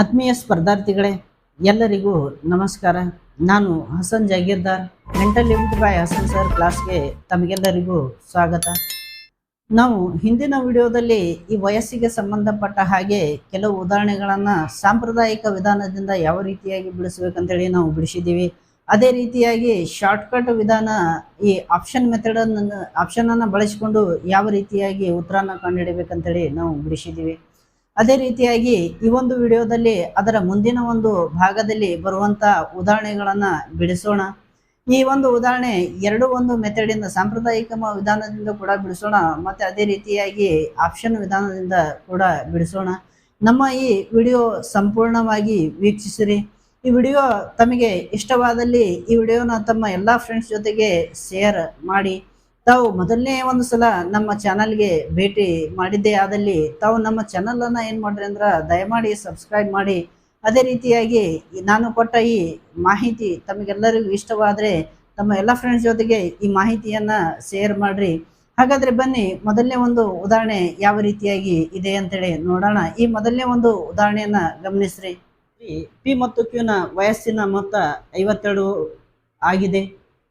ಆತ್ಮೀಯ ಸ್ಪರ್ಧಾರ್ಥಿಗಳೇ, ಎಲ್ಲರಿಗೂ ನಮಸ್ಕಾರ. ನಾನು Hasan Jagirdar. Mental limit by Hasan sir ಕ್ಲಾಸ್ಗೆ ತಮಗೆಲ್ಲರಿಗೂ ಸ್ವಾಗತ. ನಾವು ಹಿಂದಿನ ವಿಡಿಯೋದಲ್ಲಿ ಈ ವಯಸ್ಸಿಗೆ ಸಂಬಂಧಪಟ್ಟ ಹಾಗೆ ಕೆಲವು ಉದಾಹರಣೆಗಳನ್ನು ಸಾಂಪ್ರದಾಯಿಕ ವಿಧಾನದಿಂದ ಯಾವ ರೀತಿಯಾಗಿ ಬಿಡಿಸ್ಬೇಕಂತೇಳಿ ನಾವು ಬಿಡಿಸಿದ್ದೀವಿ. ಅದೇ ರೀತಿಯಾಗಿ ಶಾರ್ಟ್ಕಟ್ ವಿಧಾನ ಈ ಆಪ್ಷನ್ ಮೆಥಡನ್ನು ಆಪ್ಷನನ್ನು ಬಳಸಿಕೊಂಡು ಯಾವ ರೀತಿಯಾಗಿ ಉತ್ತರನ ಕಂಡುಹಿಡಬೇಕಂತೇಳಿ ನಾವು ಬಿಡಿಸಿದ್ದೀವಿ. ಅದೇ ರೀತಿಯಾಗಿ ಈ ಒಂದು ವಿಡಿಯೋದಲ್ಲಿ ಅದರ ಮುಂದಿನ ಒಂದು ಭಾಗದಲ್ಲಿ ಬರುವಂತ ಉದಾಹರಣೆಗಳನ್ನ ಬಿಡಿಸೋಣ. ಈ ಒಂದು ಉದಾಹರಣೆ ಎರಡು ಒಂದು ಮೆಥಡಿಂದ ಸಾಂಪ್ರದಾಯಿಕ ವಿಧಾನದಿಂದ ಕೂಡ ಬಿಡಿಸೋಣ. ಮತ್ತೆ ಅದೇ ರೀತಿಯಾಗಿ ಆಪ್ಷನ್ ವಿಧಾನದಿಂದ ಕೂಡ ಬಿಡಿಸೋಣ. ನಮ್ಮ ಈ ವಿಡಿಯೋ ಸಂಪೂರ್ಣವಾಗಿ ವೀಕ್ಷಿಸಿರಿ. ಈ ವಿಡಿಯೋ ತಮಗೆ ಇಷ್ಟವಾದಲ್ಲಿ ಈ ವಿಡಿಯೋನ ತಮ್ಮ ಎಲ್ಲಾ ಫ್ರೆಂಡ್ಸ್ ಜೊತೆಗೆ ಶೇರ್ ಮಾಡಿ. ತಾವು ಮೊದಲನೇ ಒಂದು ಸಲ ನಮ್ಮ ಚಾನಲ್ಗೆ ಭೇಟಿ ಮಾಡಿದ್ದೇ ಆದಲ್ಲಿ ತಾವು ನಮ್ಮ ಚಾನಲನ್ನು ಏನು ಮಾಡ್ರಿ ಅಂದ್ರೆ ದಯಮಾಡಿ ಸಬ್ಸ್ಕ್ರೈಬ್ ಮಾಡಿ. ಅದೇ ರೀತಿಯಾಗಿ ನಾನು ಕೊಟ್ಟ ಈ ಮಾಹಿತಿ ತಮಗೆಲ್ಲರಿಗೂ ಇಷ್ಟವಾದರೆ ತಮ್ಮ ಎಲ್ಲ ಫ್ರೆಂಡ್ಸ್ ಜೊತೆಗೆ ಈ ಮಾಹಿತಿಯನ್ನು ಶೇರ್ ಮಾಡಿರಿ. ಹಾಗಾದರೆ ಬನ್ನಿ ಮೊದಲನೇ ಒಂದು ಉದಾಹರಣೆ ಯಾವ ರೀತಿಯಾಗಿ ಇದೆ ಅಂತೇಳಿ ನೋಡೋಣ. ಈ ಮೊದಲನೇ ಒಂದು ಉದಾಹರಣೆಯನ್ನು ಗಮನಿಸ್ರಿ. ಪಿ ಮತ್ತು ಕ್ಯೂನ ವಯಸ್ಸಿನ ಮೊತ್ತ ಐವತ್ತೆರಡು ಆಗಿದೆ.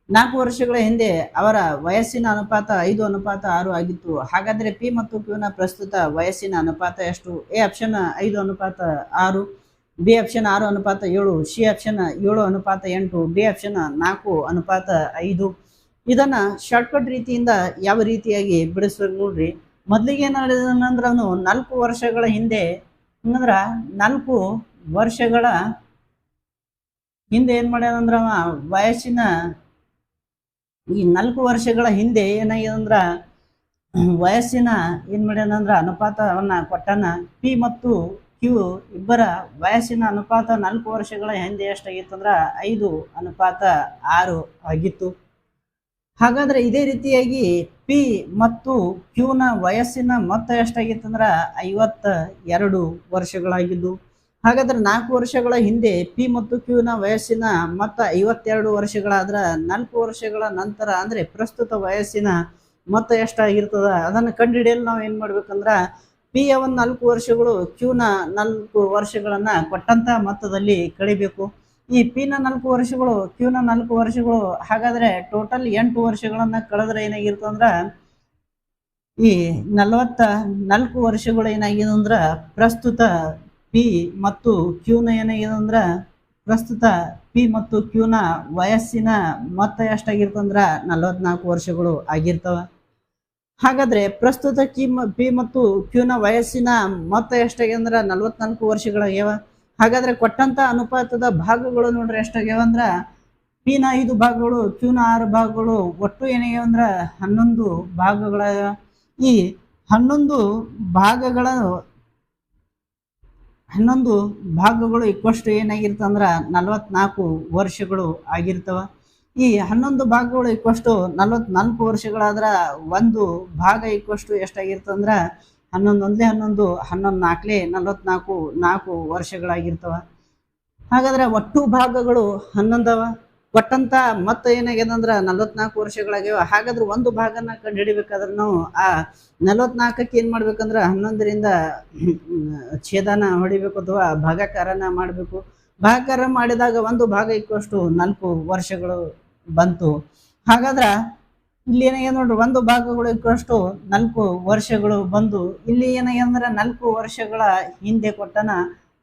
ನಾಲ್ಕು ವರ್ಷಗಳ ಹಿಂದೆ ಅವರ ವಯಸ್ಸಿನ ಅನುಪಾತ ಐದು, ಅನುಪಾತ ಆರು ಆಗಿತ್ತು. ಹಾಗಾದ್ರೆ ಪಿ ಮತ್ತು ಕ್ಯೂನ ಪ್ರಸ್ತುತ ವಯಸ್ಸಿನ ಅನುಪಾತ ಎಷ್ಟು? ಎ ಆಪ್ಷನ್ ಐದು, ಅನುಪಾತ ಆರು, ಬಿ ಆಪ್ಷನ್ ಆರು, ಅನುಪಾತ ಏಳು, ಸಿ ಆಪ್ಷನ್ ಏಳು, ಅನುಪಾತ ಎಂಟು, ಡಿ ಆಪ್ಷನ್ ನಾಲ್ಕು, ಅನುಪಾತ ಐದು. ಇದನ್ನ ಶಾರ್ಟ್ಕಟ್ ರೀತಿಯಿಂದ ಯಾವ ರೀತಿಯಾಗಿ ಬಿಡಿಸ್ಬೇಕು ನೋಡ್ರಿ. ಮೊದಲಿಗೆ ಏನಾದ್ರೆ ನಾಲ್ಕು ವರ್ಷಗಳ ಹಿಂದೆ ಅಂದ್ರ ನಾಲ್ಕು ವರ್ಷಗಳ ಹಿಂದೆ ಏನ್ ಮಾಡ್ಯಾನಂದ್ರ ವಯಸ್ಸಿನ ಈ ನಾಲ್ಕು ವರ್ಷಗಳ ಹಿಂದೆ ಏನಾಗಿದೆ ಅಂದ್ರೆ ವಯಸ್ಸಿನ ಏನ್ ಮಾಡ್ಯಾನಂದ್ರ ಅನುಪಾತವನ್ನ ಕೊಟ್ಟಾನ. ಪಿ ಮತ್ತು ಕ್ಯೂ ಇಬ್ಬರ ವಯಸ್ಸಿನ ಅನುಪಾತ ನಾಲ್ಕು ವರ್ಷಗಳ ಹಿಂದೆ ಎಷ್ಟಾಗಿತ್ತು ಅಂದ್ರ, ಐದು ಅನುಪಾತ ಆರು ಆಗಿತ್ತು. ಹಾಗಾದ್ರೆ ಇದೇ ರೀತಿಯಾಗಿ ಪಿ ಮತ್ತು ಕ್ಯೂನ ವಯಸ್ಸಿನ ಮೊತ್ತ ಎಷ್ಟಾಗಿತ್ತು ಅಂದ್ರೆ ಐವತ್ತ ಎರಡು ವರ್ಷಗಳಾಗಿದ್ದು. ಹಾಗಾದ್ರೆ ನಾಲ್ಕು ವರ್ಷಗಳ ಹಿಂದೆ ಪಿ ಮತ್ತು ಕ್ಯೂನ ವಯಸ್ಸಿನ ಮೊತ್ತ ಐವತ್ತೆರಡು ವರ್ಷಗಳಾದ್ರೆ ನಾಲ್ಕು ವರ್ಷಗಳ ನಂತರ ಅಂದ್ರೆ ಪ್ರಸ್ತುತ ವಯಸ್ಸಿನ ಮೊತ್ತ ಎಷ್ಟಾಗಿರ್ತದ? ಅದನ್ನು ಕಂಡುಹಿಡಿಯಲು ನಾವು ಏನು ಮಾಡ್ಬೇಕಂದ್ರ ಪಿ ಯ ಒಂದು ನಾಲ್ಕು ವರ್ಷಗಳು ಕ್ಯೂನ ನಾಲ್ಕು ವರ್ಷಗಳನ್ನ ಕೊಟ್ಟಂತ ಮೊತ್ತದಲ್ಲಿ ಕಳಿಬೇಕು. ಈ ಪಿನ ನಾಲ್ಕು ವರ್ಷಗಳು ಕ್ಯೂನ ನಾಲ್ಕು ವರ್ಷಗಳು ಹಾಗಾದ್ರೆ ಟೋಟಲ್ ಎಂಟು ವರ್ಷಗಳನ್ನ ಕಳೆದ್ರೆ ಏನಾಗಿರ್ತಂದ್ರೆ ಈ ನಲವತ್ತ ನಾಲ್ಕು ವರ್ಷಗಳು ಏನಾಗಿದೆ ಅಂದ್ರೆ ಪ್ರಸ್ತುತ ಪಿ ಮತ್ತು ಕ್ಯೂನ ಏನಾಗಿದೆ ಅಂದ್ರ ಪ್ರಸ್ತುತ ಪಿ ಮತ್ತು ಕ್ಯೂನ ವಯಸ್ಸಿನ ಮೊತ್ತ ಎಷ್ಟಾಗಿರ್ತಂದ್ರ ನಲವತ್ನಾಲ್ಕು ವರ್ಷಗಳು ಆಗಿರ್ತವ. ಹಾಗಾದ್ರೆ ಪ್ರಸ್ತುತ ಕಿ ಪಿ ಮತ್ತು ಕ್ಯೂನ ವಯಸ್ಸಿನ ಮೊತ್ತ ಎಷ್ಟಾಗ್ಯವ ಅಂದ್ರೆ ನಲವತ್ನಾಲ್ಕು ವರ್ಷಗಳಾಗ್ಯಾವ ಹಾಗಾದ್ರೆ ಕೊಟ್ಟಂತ ಅನುಪಾತದ ಭಾಗಗಳು ನೋಡ್ರಿ ಎಷ್ಟಾಗ್ಯಾವ ಅಂದ್ರ ಪಿನ ಐದು ಭಾಗಗಳು ಕ್ಯೂನ ಆರು ಭಾಗಗಳು ಒಟ್ಟು ಏನಾಗ್ಯಾವ ಅಂದ್ರೆ ಹನ್ನೊಂದು ಭಾಗಗಳ ಈ ಹನ್ನೊಂದು ಭಾಗಗಳ ಹನ್ನೊಂದು ಭಾಗಗಳು ಇಕ್ವಷ್ಟು ಏನಾಗಿರ್ತಂದ್ರೆ ನಲವತ್ನಾಲ್ಕು ವರ್ಷಗಳು ಆಗಿರ್ತವೆ. ಈ ಹನ್ನೊಂದು ಭಾಗಗಳು ಇಕ್ವಷ್ಟು ನಲವತ್ನಾಲ್ಕು ವರ್ಷಗಳಾದ್ರೆ ಒಂದು ಭಾಗ ಇಕ್ವಷ್ಟು ಎಷ್ಟಾಗಿರ್ತಂದ್ರೆ ಹನ್ನೊಂದು ಹನ್ನೊಂದು ಹನ್ನೊಂದು ನಾಲ್ಕಲೇ ನಲವತ್ನಾಲ್ಕು ನಾಲ್ಕು ವರ್ಷಗಳಾಗಿರ್ತವೆ. ಹಾಗಾದ್ರೆ ಒಟ್ಟು ಭಾಗಗಳು ಹನ್ನೊಂದವ. ಕೊಟ್ಟಂತ ಮತ್ತ ಏನಾಗ್ಯದ ಅಂದ್ರ ನಲವತ್ನಾಲ್ಕು ವರ್ಷಗಳಾಗ್ಯಾವ. ಹಾಗಾದ್ರೆ ಒಂದು ಭಾಗನ ಕಂಡು ಹಿಡಿಬೇಕಾದ್ರೆ ನಾವು ಆ ನಲವತ್ನಾಲ್ಕಕ್ಕೆ ಏನ್ ಮಾಡ್ಬೇಕಂದ್ರ ಹನ್ನೊಂದರಿಂದ ಛೇದನ ಹೊಡಿಬೇಕು ಅಥವಾ ಭಾಗಕಾರನ ಮಾಡಬೇಕು. ಭಾಗಕಾರ ಮಾಡಿದಾಗ ಒಂದು ಭಾಗ ಇಕ್ಕಷ್ಟು ನಾಲ್ಕು ವರ್ಷಗಳು ಬಂತು. ಹಾಗಾದ್ರ ಇಲ್ಲಿ ಏನಾಗ್ಯದ ನೋಡ್ರಿ, ಒಂದು ಭಾಗಗಳು ಇಕ್ಕಷ್ಟು ನಾಲ್ಕು ವರ್ಷಗಳು ಬಂದು. ಇಲ್ಲಿ ಏನಾಗ್ಯದ ನಾಲ್ಕು ವರ್ಷಗಳ ಹಿಂದೆ ಕೊಟ್ಟನ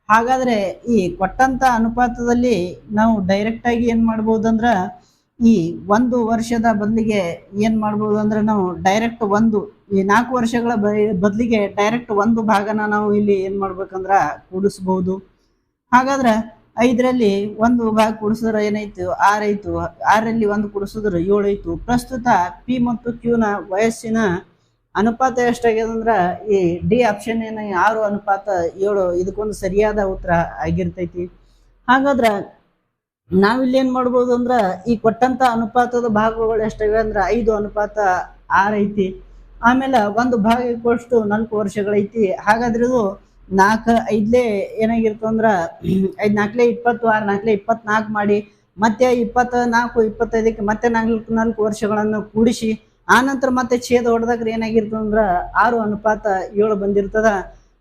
ಹಾಗಾದ್ರೆ ಈ ಕೊಟ್ಟಂತ ಅನುಪಾತದಲ್ಲಿ ನಾವು ಡೈರೆಕ್ಟ್ ಆಗಿ ಏನ್ ಮಾಡ್ಬೋದು ಅಂದ್ರ ಈ ಒಂದು ವರ್ಷದ ಬದಲಿಗೆ ಏನ್ ಮಾಡ್ಬೋದು ಅಂದ್ರೆ ನಾವು ಡೈರೆಕ್ಟ್ ಒಂದು, ಈ ನಾಲ್ಕು ವರ್ಷಗಳ ಬದಲಿಗೆ ಡೈರೆಕ್ಟ್ ಒಂದು ಭಾಗನ ನಾವು ಇಲ್ಲಿ ಏನ್ ಮಾಡ್ಬೇಕಂದ್ರ ಕೂಡಿಸ್ಬೋದು. ಹಾಗಾದ್ರೆ ಐದರಲ್ಲಿ ಒಂದು ಭಾಗ ಕೂಡಿಸಿದ್ರೆ ಏನಾಯ್ತು? ಆರೈತು ಐತು. ಆರಲ್ಲಿ ಒಂದು ಕೂಡಿಸಿದ್ರೆ ಏಳು ಐತು. ಪ್ರಸ್ತುತ ಪಿ ಮತ್ತು ಕ್ಯೂನ ವಯಸ್ಸಿನ ಅನುಪಾತ ಎಷ್ಟಾಗ್ಯದ ಅಂದ್ರ ಈ ಡಿ ಆಪ್ಷನ್ ಏನ ಆರು ಅನುಪಾತ ಏಳು ಇದಕ್ಕೊಂದು ಸರಿಯಾದ ಉತ್ತರ ಆಗಿರ್ತೈತಿ. ಹಾಗಾದ್ರ ನಾವಿಲ್ಲಿ ಏನ್ ಮಾಡ್ಬೋದು ಅಂದ್ರೆ ಈ ಕೊಟ್ಟಂತ ಅನುಪಾತದ ಭಾಗಗಳು ಎಷ್ಟಾಗಿವೆ ಅಂದ್ರ ಐದು ಅನುಪಾತ ಆರ್ ಐತಿ. ಆಮೇಲೆ ಒಂದು ಭಾಗ ಇಕ್ಕಷ್ಟು ನಾಲ್ಕು ವರ್ಷಗಳೈತಿ. ಹಾಗಾದ್ರೆ ಇದು ನಾಲ್ಕು ಐದ್ಲೇ ಏನಾಗಿರ್ತಂದ್ರ ಐದ್ ನಾಲ್ಕಲೇ ಇಪ್ಪತ್ತು ಆರು ನಾಲ್ಕಲೇ ಇಪ್ಪತ್ನಾಲ್ಕು ಮಾಡಿ ಮತ್ತೆ ಇಪ್ಪತ್ತ ನಾಲ್ಕು ಇಪ್ಪತ್ತೈದಕ್ಕೆ ಮತ್ತೆ ನಾಲ್ಕು ನಾಲ್ಕು ವರ್ಷಗಳನ್ನು ಕೂಡಿಸಿ ಆನಂತರ ಮತ್ತೆ ಛೇದ ಹೊಡೆದಾಗ ಏನಾಗಿರ್ತದ ಅಂದ್ರ ಆರು ಅನುಪಾತ ಏಳು ಬಂದಿರ್ತದ.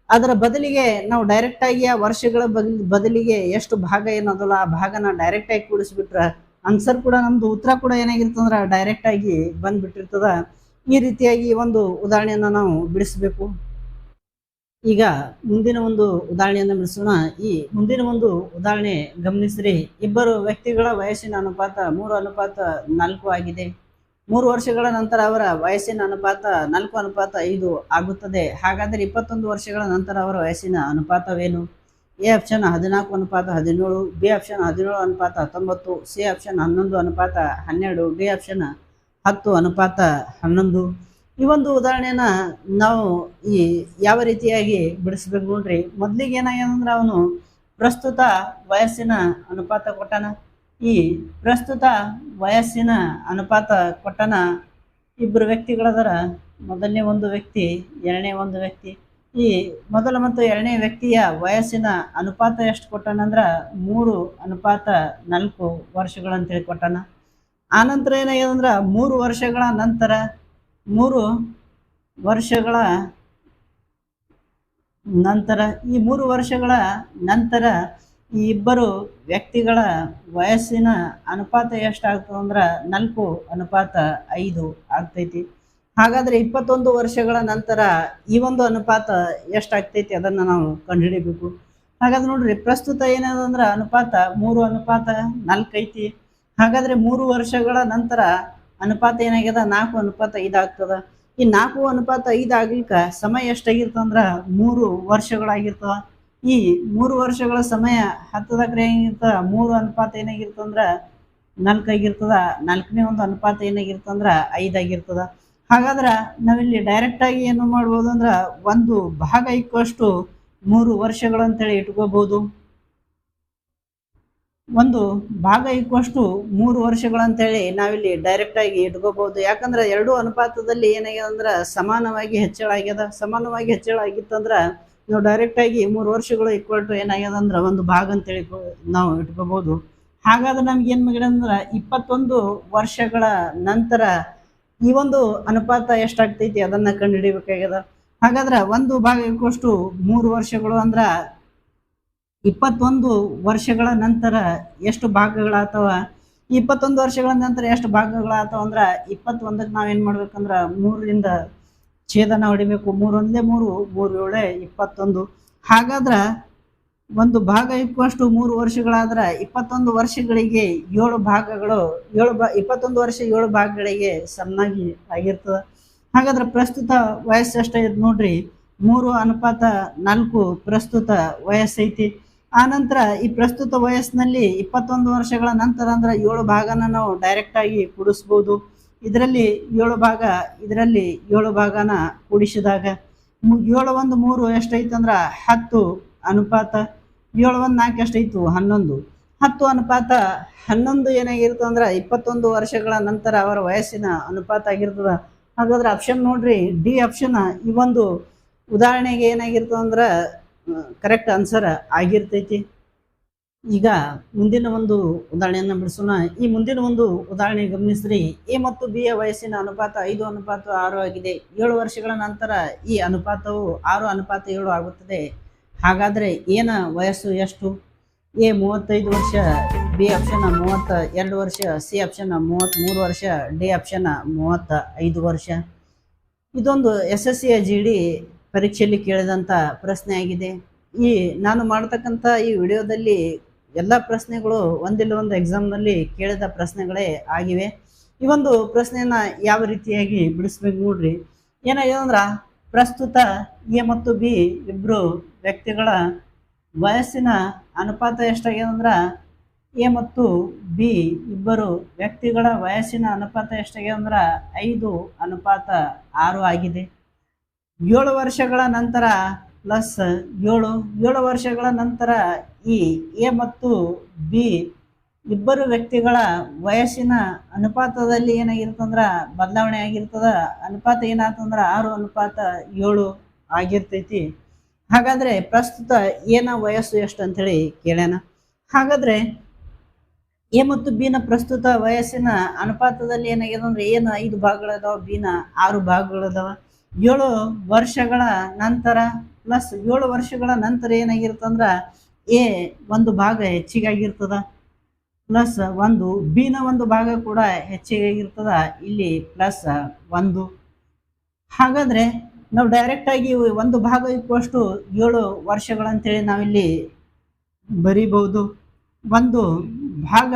ಅದರ ಬದಲಿಗೆ ನಾವು ಡೈರೆಕ್ಟ್ ಆಗಿ ಆ ವರ್ಷಗಳ ಬದಲ್ ಬದಲಿಗೆ ಎಷ್ಟು ಭಾಗ ಏನದಲ್ಲ ಆ ಭಾಗನ ಡೈರೆಕ್ಟ್ ಆಗಿ ಕೂಡಿಸ್ಬಿಟ್ರ ಆನ್ಸರ್ ಕೂಡ ನಮ್ದು ಉತ್ತರ ಕೂಡ ಏನಾಗಿರ್ತಂದ್ರ ಡೈರೆಕ್ಟ್ ಆಗಿ ಬಂದ್ಬಿಟ್ಟಿರ್ತದ. ಈ ರೀತಿಯಾಗಿ ಒಂದು ಉದಾಹರಣೆಯನ್ನ ನಾವು ಬಿಡಿಸ್ಬೇಕು. ಈಗ ಮುಂದಿನ ಒಂದು ಉದಾಹರಣೆಯನ್ನು ಬಿಡಿಸೋಣ. ಈ ಮುಂದಿನ ಒಂದು ಉದಾಹರಣೆ ಗಮನಿಸ್ರಿ. ಇಬ್ಬರು ವ್ಯಕ್ತಿಗಳ ವಯಸ್ಸಿನ ಅನುಪಾತ ಮೂರು ಅನುಪಾತ ನಾಲ್ಕು ಆಗಿದೆ. ಮೂರು ವರ್ಷಗಳ ನಂತರ ಅವರ ವಯಸ್ಸಿನ ಅನುಪಾತ ನಾಲ್ಕು ಅನುಪಾತ ಐದು ಆಗುತ್ತದೆ. ಹಾಗಾದರೆ ಇಪ್ಪತ್ತೊಂದು ವರ್ಷಗಳ ನಂತರ ಅವರ ವಯಸ್ಸಿನ ಅನುಪಾತವೇನು? ಎ ಆಪ್ಷನ್ ಹದಿನಾಲ್ಕು ಅನುಪಾತ ಹದಿನೇಳು, ಬಿ ಆಪ್ಷನ್ ಹದಿನೇಳು ಅನುಪಾತ ಹತ್ತೊಂಬತ್ತು, ಸಿ ಆಪ್ಷನ್ ಹನ್ನೊಂದು ಅನುಪಾತ ಹನ್ನೆರಡು, ಡಿ ಆಪ್ಷನ್ ಹತ್ತು ಅನುಪಾತ ಹನ್ನೊಂದು. ಈ ಒಂದು ಉದಾಹರಣೆನ ನಾವು ಈ ಯಾವ ರೀತಿಯಾಗಿ ಬಿಡಿಸ್ಬೇಕು ನೋಡ್ರಿ ಮೊದ್ಲಿಗೆ ಏನಾಗ್ಯದಂದ್ರೆ ಅವನು ಪ್ರಸ್ತುತ ವಯಸ್ಸಿನ ಅನುಪಾತ ಕೊಟ್ಟಾನ? ಈ ಪ್ರಸ್ತುತ ವಯಸ್ಸಿನ ಅನುಪಾತ ಕೊಟ್ಟನ ಇಬ್ಬರು ವ್ಯಕ್ತಿಗಳದರ ಮೊದಲನೇ ಒಂದು ವ್ಯಕ್ತಿ, ಎರಡನೇ ಒಂದು ವ್ಯಕ್ತಿ. ಈ ಮೊದಲ ಮತ್ತು ಎರಡನೇ ವ್ಯಕ್ತಿಯ ವಯಸ್ಸಿನ ಅನುಪಾತ ಎಷ್ಟು ಕೊಟ್ಟನಂದ್ರೆ ಮೂರು ಅನುಪಾತ ನಾಲ್ಕು ವರ್ಷಗಳಂತೇಳಿ ಕೊಟ್ಟನ ಆನಂತರ ಏನಾಗ್ಯದಂದ್ರೆ ಮೂರು ವರ್ಷಗಳ ನಂತರ ಮೂರು ವರ್ಷಗಳ ನಂತರ ಈ ಮೂರು ವರ್ಷಗಳ ನಂತರ ಈ ಇಬ್ಬರು ವ್ಯಕ್ತಿಗಳ ವಯಸ್ಸಿನ ಅನುಪಾತ ಎಷ್ಟಾಗ್ತದೆ ಅಂದ್ರೆ ನಾಲ್ಕು ಅನುಪಾತ ಐದು ಆಗ್ತೈತಿ. ಹಾಗಾದ್ರೆ ಇಪ್ಪತ್ತೊಂದು ವರ್ಷಗಳ ನಂತರ ಈ ಒಂದು ಅನುಪಾತ ಎಷ್ಟಾಗ್ತೈತಿ ಅದನ್ನ ನಾವು ಕಂಡುಹಿಡಿಬೇಕು. ಹಾಗಾದ್ರೆ ನೋಡ್ರಿ, ಪ್ರಸ್ತುತ ಏನದಂದ್ರೆ ಅನುಪಾತ ಮೂರು ಅನುಪಾತ ನಾಲ್ಕು ಐತಿ. ಹಾಗಾದ್ರೆ ಮೂರು ವರ್ಷಗಳ ನಂತರ ಅನುಪಾತ ಏನಾಗ್ಯದ? ನಾಲ್ಕು ಅನುಪಾತ ಐದಾಗ್ತದ ಈ ನಾಲ್ಕು ಅನುಪಾತ ಐದಾಗ್ಲಿಕ್ಕೆ ಸಮಯ ಎಷ್ಟಾಗಿರ್ತಂದ್ರ ಮೂರು ವರ್ಷಗಳಾಗಿರ್ತವ ಈ ಮೂರು ವರ್ಷಗಳ ಸಮಯ ಹತ್ತದಕ್ರೆ ಏನಾಗಿರ್ತದ ಮೂರು ಅನುಪಾತ ಏನಾಗಿರ್ತಂದ್ರ ನಾಲ್ಕು ಆಗಿರ್ತದ, ನಾಲ್ಕನೇ ಒಂದು ಅನುಪಾತ ಏನಾಗಿರ್ತಂದ್ರ ಐದಾಗಿರ್ತದ ಹಾಗಾದ್ರ ನಾವಿಲ್ಲಿ ಡೈರೆಕ್ಟ್ ಆಗಿ ಏನು ಮಾಡ್ಬೋದು ಅಂದ್ರ ಒಂದು ಭಾಗ ಇಕ್ಕುವಷ್ಟು ಮೂರು ವರ್ಷಗಳು ಅಂತೇಳಿ ಇಟ್ಕೋಬಹುದು ಒಂದು ಭಾಗ ಇಕ್ಕುವಷ್ಟು ಮೂರು ವರ್ಷಗಳಂತೇಳಿ ನಾವಿಲ್ಲಿ ಡೈರೆಕ್ಟ್ ಆಗಿ ಇಟ್ಕೋಬಹುದು ಯಾಕಂದ್ರೆ ಎರಡು ಅನುಪಾತದಲ್ಲಿ ಏನಾಗ್ಯದ ಅಂದ್ರ ಸಮಾನವಾಗಿ ಹೆಚ್ಚಳ ಆಗ್ಯದ. ಸಮಾನವಾಗಿ ಹೆಚ್ಚಳ ಆಗಿತ್ತಂದ್ರ ನಾವು ಡೈರೆಕ್ಟ್ ಆಗಿ ಮೂರು ವರ್ಷಗಳು ಈಕ್ವಲ್ ಟು ಏನಾಗ್ಯದ ಅಂದ್ರೆ ಒಂದು ಭಾಗ ಅಂತೇಳಿ ಹೇಳಿ ನಾವು ಇಟ್ಕೋಬಹುದು ಹಾಗಾದ್ರೆ ನಮ್ಗೆ ಏನ್ ಮಾಡಿದ ಅಂದ್ರೆ ಇಪ್ಪತ್ತೊಂದು ವರ್ಷಗಳ ನಂತರ ಈ ಒಂದು ಅನುಪಾತ ಎಷ್ಟಾಗ್ತೈತಿ ಅದನ್ನ ಕಂಡುಹಿಡಿಬೇಕಾಗ್ಯದ. ಹಾಗಾದ್ರೆ ಒಂದು ಭಾಗ ಇಕ್ಕುವಷ್ಟು ಮೂರು ವರ್ಷಗಳು ಅಂದ್ರ ಇಪ್ಪತ್ತೊಂದು ವರ್ಷಗಳ ನಂತರ ಎಷ್ಟು ಭಾಗಗಳಾತವ ಇಪ್ಪತ್ತೊಂದು ವರ್ಷಗಳ ನಂತರ ಎಷ್ಟು ಭಾಗಗಳಾತವ ಅಂದ್ರ ಇಪ್ಪತ್ತೊಂದಕ್ಕೆ ನಾವೇನ್ ಮಾಡ್ಬೇಕಂದ್ರ ಮೂರರಿಂದ ಛೇದನ ಹೊಡಿಬೇಕು. ಮೂರೊಂದೇ ಮೂರು ಮೂರು ಏಳೆ, ಇಪ್ಪತ್ತೊಂದು. ಹಾಗಾದ್ರ ಒಂದು ಭಾಗ ಇಕ್ಕುವಷ್ಟು ಮೂರು ವರ್ಷಗಳಾದ್ರ ಇಪ್ಪತ್ತೊಂದು ವರ್ಷಗಳಿಗೆ ಏಳು ಭಾಗಗಳು, ಏಳು ಇಪ್ಪತ್ತೊಂದು ವರ್ಷ ಏಳು ಭಾಗಗಳಿಗೆ ಸಮನಾಗಿ ಆಗಿರ್ತದ. ಹಾಗಾದ್ರೆ ಪ್ರಸ್ತುತ ವಯಸ್ಸು ಎಷ್ಟೈತೆ ನೋಡ್ರಿ. ಮೂರು ಅನುಪಾತ ನಾಲ್ಕು ಪ್ರಸ್ತುತ ವಯಸ್ಸೈತಿ ಆ ನಂತರ ಈ ಪ್ರಸ್ತುತ ವಯಸ್ಸಿನಲ್ಲಿ ಇಪ್ಪತ್ತೊಂದು ವರ್ಷಗಳ ನಂತರ ಅಂದ್ರೆ ಏಳು ಭಾಗನ ನಾವು ಡೈರೆಕ್ಟ್ ಆಗಿ ಕೂಡಿಸ್ಬೋದು. ಇದರಲ್ಲಿ ಏಳು ಭಾಗ, ಇದರಲ್ಲಿ ಏಳು ಭಾಗನ ಕೂಡಿಸಿದಾಗ ಏಳು ಒಂದು ಮೂರು ಎಷ್ಟೈತು ಅಂದ್ರೆ ಹತ್ತು ಅನುಪಾತ, ಏಳು ಒಂದು ನಾಲ್ಕು ಎಷ್ಟೈತು? ಹನ್ನೊಂದು. ಹತ್ತು ಅನುಪಾತ ಹನ್ನೊಂದು ಏನಾಗಿರ್ತದೆ ಅಂದ್ರೆ ಇಪ್ಪತ್ತೊಂದು ವರ್ಷಗಳ ನಂತರ ಅವರ ವಯಸ್ಸಿನ ಅನುಪಾತ ಆಗಿರ್ತದೆ. ಹಾಗಾದ್ರೆ ಆಪ್ಷನ್ ನೋಡ್ರಿ ಡಿ ಆಪ್ಷನ್ ಈ ಒಂದು ಉದಾಹರಣೆಗೆ ಏನಾಗಿರ್ತದೆ ಅಂದ್ರೆ ಕರೆಕ್ಟ್ ಆನ್ಸರ್ ಆಗಿರ್ತೈತಿ. ಈಗ ಮುಂದಿನ ಒಂದು ಉದಾಹರಣೆಯನ್ನು ಬಿಡಿಸೋಣ. ಈ ಮುಂದಿನ ಒಂದು ಉದಾಹರಣೆ ಗಮನಿಸ್ರಿ. ಎ ಮತ್ತು ಬಿ ಯ ವಯಸ್ಸಿನ ಅನುಪಾತ ಐದು, ಅನುಪಾತ ಆರು ಆಗಿದೆ. ಏಳು ವರ್ಷಗಳ ನಂತರ ಈ ಅನುಪಾತವು ಆರು, ಅನುಪಾತ ಏಳು ಆಗುತ್ತದೆ. ಹಾಗಾದರೆ ಏನ ವಯಸ್ಸು ಎಷ್ಟು? ಎ ಮೂವತ್ತೈದು ವರ್ಷ, ಬಿ ಆಪ್ಷನ್ ಮೂವತ್ತ ಎರಡು ವರ್ಷ, ಸಿ ಆಪ್ಷನ್ ಮೂವತ್ತ್ಮೂರು ವರ್ಷ, ಡಿ ಆಪ್ಷನ್ ಮೂವತ್ತ ಐದು ವರ್ಷ. ಇದೊಂದು S S C G D ಪರೀಕ್ಷೆಯಲ್ಲಿ ಕೇಳಿದಂಥ ಪ್ರಶ್ನೆ ಆಗಿದೆ. ಈ ನಾನು ಮಾಡ್ತಕ್ಕಂಥ ಈ ವಿಡಿಯೋದಲ್ಲಿ ಎಲ್ಲ ಪ್ರಶ್ನೆಗಳು ಒಂದಿಲ್ಲ ಒಂದು ಎಕ್ಸಾಮ್ನಲ್ಲಿ ಕೇಳಿದ ಪ್ರಶ್ನೆಗಳೇ ಆಗಿವೆ. ಈ ಒಂದು ಪ್ರಶ್ನೆಯನ್ನ ಯಾವ ರೀತಿಯಾಗಿ ಬಿಡಿಸ್ಬೇಕು ನೋಡ್ರಿ. ಏನಾಗಿದೆ ಪ್ರಸ್ತುತ ಎ ಮತ್ತು ಬಿ ಇಬ್ಬರು ವ್ಯಕ್ತಿಗಳ ವಯಸ್ಸಿನ ಅನುಪಾತ ಎಷ್ಟಾಗಿದೆ ಅಂದ್ರ, ಎ ಮತ್ತು ಬಿ ಇಬ್ಬರು ವ್ಯಕ್ತಿಗಳ ವಯಸ್ಸಿನ ಅನುಪಾತ ಎಷ್ಟಾಗಿದೆ ಅಂದ್ರ, ಐದು ಅನುಪಾತ ಆರು ಆಗಿದೆ. ಏಳು ವರ್ಷಗಳ ನಂತರ ಪ್ಲಸ್ ಏಳು ಏಳು ವರ್ಷಗಳ ನಂತರ ಈ ಎ ಮತ್ತು ಬಿ ಇಬ್ಬರು ವ್ಯಕ್ತಿಗಳ ವಯಸ್ಸಿನ ಅನುಪಾತದಲ್ಲಿ ಏನಾಗಿರ್ತಂದ್ರೆ ಬದಲಾವಣೆ ಆಗಿರ್ತದ. ಅನುಪಾತ ಏನಾಗ್ತಂದ್ರೆ ಆರು, ಅನುಪಾತ ಏಳು ಆಗಿರ್ತೈತಿ. ಹಾಗಾದ್ರೆ ಪ್ರಸ್ತುತ ಏನ ವಯಸ್ಸು ಎಷ್ಟು ಅಂಥೇಳಿ ಕೇಳ್ಯಾನ. ಹಾಗಾದ್ರೆ ಎ ಮತ್ತು ಬಿನ ಪ್ರಸ್ತುತ ವಯಸ್ಸಿನ ಅನುಪಾತದಲ್ಲಿ ಏನಾಗಿದೆ ಅಂದ್ರೆ ಏನು ಐದು ಭಾಗಗಳದಾವ ಬಿನ ಆರು ಭಾಗಗಳದಾವ. ಏಳು ವರ್ಷಗಳ ನಂತರ ಪ್ಲಸ್ ಏಳು ವರ್ಷಗಳ ನಂತರ ಏನಾಗಿರ್ತಂದ್ರೆ ಎ ಒಂದು ಭಾಗ ಹೆಚ್ಚಿಗೆ ಆಗಿರ್ತದ. ಪ್ಲಸ್ ಒಂದು ಬಿನ ಒಂದು ಭಾಗ ಕೂಡ ಹೆಚ್ಚಿಗೆ ಆಗಿರ್ತದ. ಇಲ್ಲಿ ಪ್ಲಸ್ ಒಂದು. ಹಾಗಾದರೆ ನಾವು ಡೈರೆಕ್ಟಾಗಿ ಒಂದು ಭಾಗ ಇಕ್ಕುವಷ್ಟು ಏಳು ವರ್ಷಗಳಂತೇಳಿ ನಾವಿಲ್ಲಿ ಬರೀಬಹುದು. ಒಂದು ಭಾಗ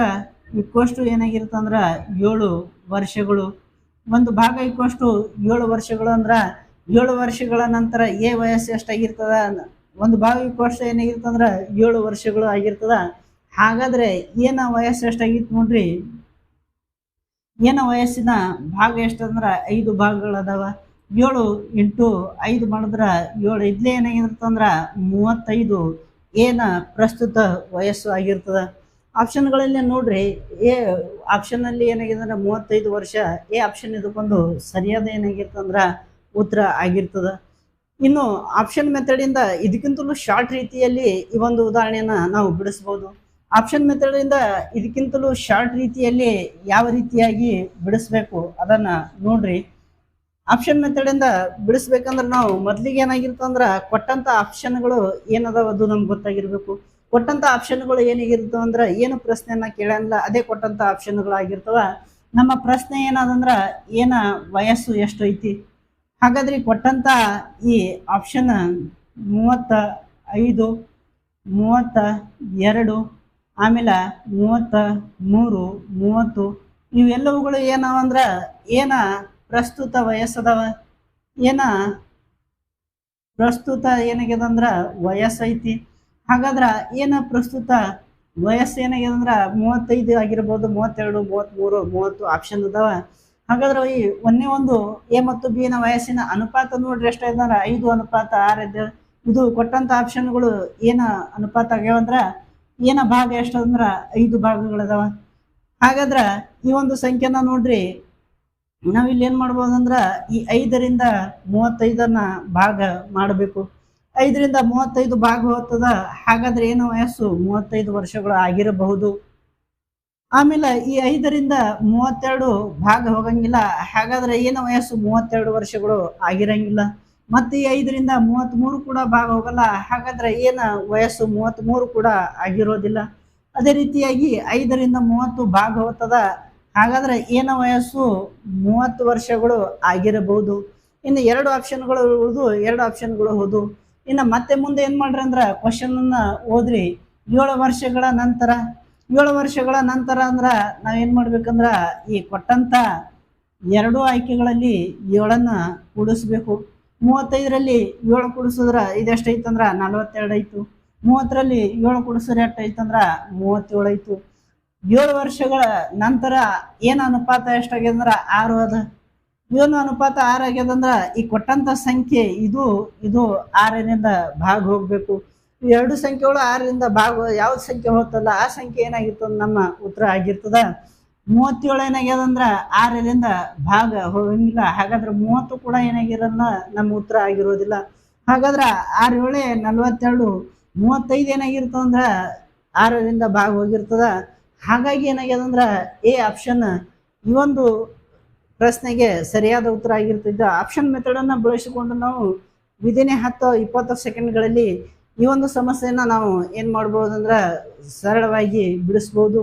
ಇಕ್ಕುವಷ್ಟು ಏನಾಗಿರುತ್ತಂದ್ರ ಏಳು ವರ್ಷಗಳು. ಒಂದು ಭಾಗ ಇಕ್ಕುವಷ್ಟು ಏಳು ವರ್ಷಗಳು ಅಂದ್ರ ಏಳು ವರ್ಷಗಳ ನಂತರ ಎ ವಯಸ್ಸು ಎಷ್ಟಾಗಿರ್ತದ? ಒಂದು ಭಾಗ ವರ್ಷ ಏನಾಗಿರ್ತಂದ್ರೆ ಏಳು ವರ್ಷಗಳು ಆಗಿರ್ತದ. ಹಾಗಾದ್ರೆ ಏನ ವಯಸ್ಸು ಎಷ್ಟಾಗಿತ್ತು ನೋಡ್ರಿ? ಏನ ವಯಸ್ಸಿನ ಭಾಗ ಎಷ್ಟಂದ್ರ ಐದು ಭಾಗಗಳದಾವ. ಏಳು ಎಂಟು ಐದು ಮಾಡಿದ್ರ ಏಳು ಇದ್ಲೇ ಏನಾಗಿರ್ತಂದ್ರ ಮೂವತ್ತೈದು ಏನ ಪ್ರಸ್ತುತ ವಯಸ್ಸು ಆಗಿರ್ತದ. ಆಪ್ಷನ್ಗಳಲ್ಲಿ ನೋಡ್ರಿ, ಎ ಆಪ್ಷನ್ನಲ್ಲಿ ಏನಾಗಿದೆ ಅಂದ್ರೆ ಮೂವತ್ತೈದು ವರ್ಷ ಎ ಆಪ್ಷನ್ ಇದು ಬಂದು ಸರಿಯಾದ ಏನಾಗಿರ್ತಂದ್ರ ಉತ್ತರ ಆಗಿರ್ತದೆ. ಇನ್ನು ಆಪ್ಷನ್ ಮೆಥಡಿಂದ ಇದಕ್ಕಿಂತಲೂ ಶಾರ್ಟ್ ರೀತಿಯಲ್ಲಿ ಈ ಒಂದು ಉದಾಹರಣೆಯನ್ನ ನಾವು ಬಿಡಿಸ್ಬೋದು. ಆಪ್ಷನ್ ಮೆಥಡಿಂದ ಇದಕ್ಕಿಂತಲೂ ಶಾರ್ಟ್ ರೀತಿಯಲ್ಲಿ ಯಾವ ರೀತಿಯಾಗಿ ಬಿಡಿಸ್ಬೇಕು ಅದನ್ನ ನೋಡ್ರಿ. ಆಪ್ಷನ್ ಮೆಥಡಿಂದ ಬಿಡಿಸ್ಬೇಕಂದ್ರೆ ನಾವು ಮೊದ್ಲಿಗೆ ಏನಾಗಿರ್ತಂದ್ರೆ ಕೊಟ್ಟಂತ ಆಪ್ಷನ್ಗಳು ಏನದಾವ ಅದು ನಮ್ಗೆ ಗೊತ್ತಾಗಿರ್ಬೇಕು. ಕೊಟ್ಟಂತ ಆಪ್ಷನ್ಗಳು ಏನಾಗಿರ್ತವೆ ಅಂದ್ರೆ ಏನು ಪ್ರಶ್ನೆಯನ್ನ ಕೇಳಲ್ಲ ಅದೇ ಕೊಟ್ಟಂತ ಆಪ್ಷನ್ಗಳು ಆಗಿರ್ತವ ನಮ್ಮ ಪ್ರಶ್ನೆ ಏನಾದಂದ್ರ ಏನ ವಯಸ್ಸು ಎಷ್ಟು ಐತಿ ಹಾಗಾದ್ರೆ ಕೊಟ್ಟಂತ ಈ ಆಪ್ಷನ್ ಮೂವತ್ತ ಐದು, ಮೂವತ್ತ ಎರಡು, ಆಮೇಲೆ ಮೂವತ್ತ ಮೂರು, ಮೂವತ್ತು, ಇವೆಲ್ಲವುಗಳು ಏನವ ಅಂದ್ರ ಏನ ಪ್ರಸ್ತುತ ವಯಸ್ಸದವ? ಏನ ಪ್ರಸ್ತುತ ಏನಾಗ್ಯದ ಅಂದ್ರ ವಯಸ್ಸೈತಿ. ಹಾಗಾದ್ರ ಏನ ಪ್ರಸ್ತುತ ವಯಸ್ಸು ಏನಾಗ್ಯದ ಅಂದ್ರ ಮೂವತ್ತೈದು ಆಗಿರ್ಬೋದು, ಮೂವತ್ತೆರಡು ಮೂವತ್ತ್ಮೂರು ಮೂವತ್ತು ಆಪ್ಷನ್ ಅದಾವ. ಹಾಗಾದ್ರೆ ಈ ಒಂದೇ ಒಂದು ಎ ಮತ್ತು ಬಿ ವಯಸ್ಸಿನ ಅನುಪಾತ ನೋಡ್ರಿ ಎಷ್ಟಾಯ್ತು ಅಂದ್ರೆ ಐದು ಅನುಪಾತ, ಆರು ಇದ್ದ, ಇದು ಕೊಟ್ಟಂತ ಆಪ್ಷನ್ಗಳು ಏನ ಅನುಪಾತ ಆಗ್ಯಾವಂದ್ರ ಏನ ಭಾಗ ಎಷ್ಟಂದ್ರ ಐದು ಭಾಗಗಳದಾವ. ಹಾಗಾದ್ರ ಈ ಒಂದು ಸಂಖ್ಯೆನ ನೋಡ್ರಿ ನಾವಿಲ್ಲಿ ಏನ್ ಮಾಡ್ಬೋದಂದ್ರ ಈ ಐದರಿಂದ ಮೂವತ್ತೈದನ್ನ ಭಾಗ ಮಾಡಬೇಕು. ಐದರಿಂದ ಮೂವತ್ತೈದು ಭಾಗ ಹೋಗ್ತದ, ಹಾಗಾದ್ರೆ ಏನು ವಯಸ್ಸು? ಮೂವತ್ತೈದು ವರ್ಷಗಳು ಆಗಿರಬಹುದು. ಆಮೇಲೆ ಈ ಐದರಿಂದ ಮೂವತ್ತೆರಡು ಭಾಗ ಹೋಗಂಗಿಲ್ಲ. ಹಾಗಾದ್ರೆ ಏನು ವಯಸ್ಸು? ಮೂವತ್ತೆರಡು ವರ್ಷಗಳು ಆಗಿರಂಗಿಲ್ಲ. ಮತ್ತೆ ಈ ಐದರಿಂದ ಮೂವತ್ತ್ಮೂರು ಕೂಡ ಭಾಗ ಹೋಗಲ್ಲ. ಹಾಗಾದ್ರೆ ಏನ ವಯಸ್ಸು? ಮೂವತ್ತ್ಮೂರು ಕೂಡ ಆಗಿರೋದಿಲ್ಲ. ಅದೇ ರೀತಿಯಾಗಿ ಐದರಿಂದ ಮೂವತ್ತು ಭಾಗ ಹೋಗ್ತದ. ಹಾಗಾದ್ರೆ ಏನ ವಯಸ್ಸು? ಮೂವತ್ತು ವರ್ಷಗಳು ಆಗಿರಬಹುದು. ಇನ್ನು ಎರಡು ಆಪ್ಷನ್ಗಳು ಉಳಿದು ಎರಡು ಆಪ್ಷನ್ಗಳು ಹೋದು. ಇನ್ನು ಮತ್ತೆ ಮುಂದೆ ಏನ್ ಮಾಡ್ರಿ ಅಂದ್ರೆ ಕ್ವಶನ್ ಅನ್ನ ಓದ್ರಿ. ಏಳು ವರ್ಷಗಳ ನಂತರ ಏಳು ವರ್ಷಗಳ ನಂತರ ಅಂದ್ರ ನಾವೇನ್ ಮಾಡ್ಬೇಕಂದ್ರ ಈ ಕೊಟ್ಟಂತ ಎರಡು ಆಯ್ಕೆಗಳಲ್ಲಿ ಏಳನ್ನ ಕೂಡಿಸ್ಬೇಕು. ಮೂವತ್ತೈದರಲ್ಲಿ ಏಳು ಕೂಡಿಸಿದ್ರ ಇದೆಷ್ಟೈತಂದ್ರ ನಲವತ್ತೆರಡು ಐತು ಮೂವತ್ತರಲ್ಲಿ ಏಳು ಕೂಡಿಸಿದ್ರೆ ಎಷ್ಟೈತಂದ್ರ ಮೂವತ್ತೇಳು ಐತು ಏಳು ವರ್ಷಗಳ ನಂತರ ಏನು ಅನುಪಾತ ಎಷ್ಟಾಗ್ಯದ ಅಂದ್ರ ಆರು ಅದ. ಏನು ಅನುಪಾತ ಆರು ಆಗ್ಯದಂದ್ರೆ ಈ ಕೊಟ್ಟಂತ ಸಂಖ್ಯೆ ಇದು ಇದು ಆರರಿಂದ ಭಾಗ ಹೋಗ್ಬೇಕು. ಎರಡು ಸಂಖ್ಯೆಗಳು ಆರರಿಂದ ಭಾಗ ಯಾವ ಸಂಖ್ಯೆ ಹೋಗ್ತಲ್ಲ ಆ ಸಂಖ್ಯೆ ಏನಾಗಿರ್ತದ ನಮ್ಮ ಉತ್ತರ ಆಗಿರ್ತದ. ಮೂವತ್ತೇಳು ಏನಾಗ್ಯದಂದ್ರ ಆರರಿಂದ ಭಾಗ ಹೋಗಂಗಿಲ್ಲ. ಹಾಗಾದ್ರೆ ಮೂವತ್ತು ಕೂಡ ಏನಾಗಿರಲ್ಲ ನಮ್ಮ ಉತ್ತರ ಆಗಿರೋದಿಲ್ಲ. ಹಾಗಾದ್ರೆ ಆರು ಏಳೆ ನಲ್ವತ್ತೆರಡು, ಮೂವತ್ತೈದು ಏನಾಗಿರ್ತದಂದ್ರ ಆರರಿಂದ ಭಾಗ ಹೋಗಿರ್ತದ. ಹಾಗಾಗಿ ಏನಾಗ್ಯದಂದ್ರ ಎ ಆಪ್ಷನ್ ಈ ಒಂದು ಪ್ರಶ್ನೆಗೆ ಸರಿಯಾದ ಉತ್ತರ ಆಗಿರ್ತಿದ್ದ. ಆಪ್ಷನ್ ಮೆಥಡನ್ನು ಬಳಸಿಕೊಂಡು ನಾವು ವಿದಿನೇ ಹತ್ತು ಇಪ್ಪತ್ತು ಸೆಕೆಂಡ್ಗಳಲ್ಲಿ ಈ ಒಂದು ಸಮಸ್ಯೆಯನ್ನು ನಾವು ಏನು ಮಾಡ್ಬೋದಂದ್ರ ಸರಳವಾಗಿ ಬಿಡಿಸ್ಬೋದು.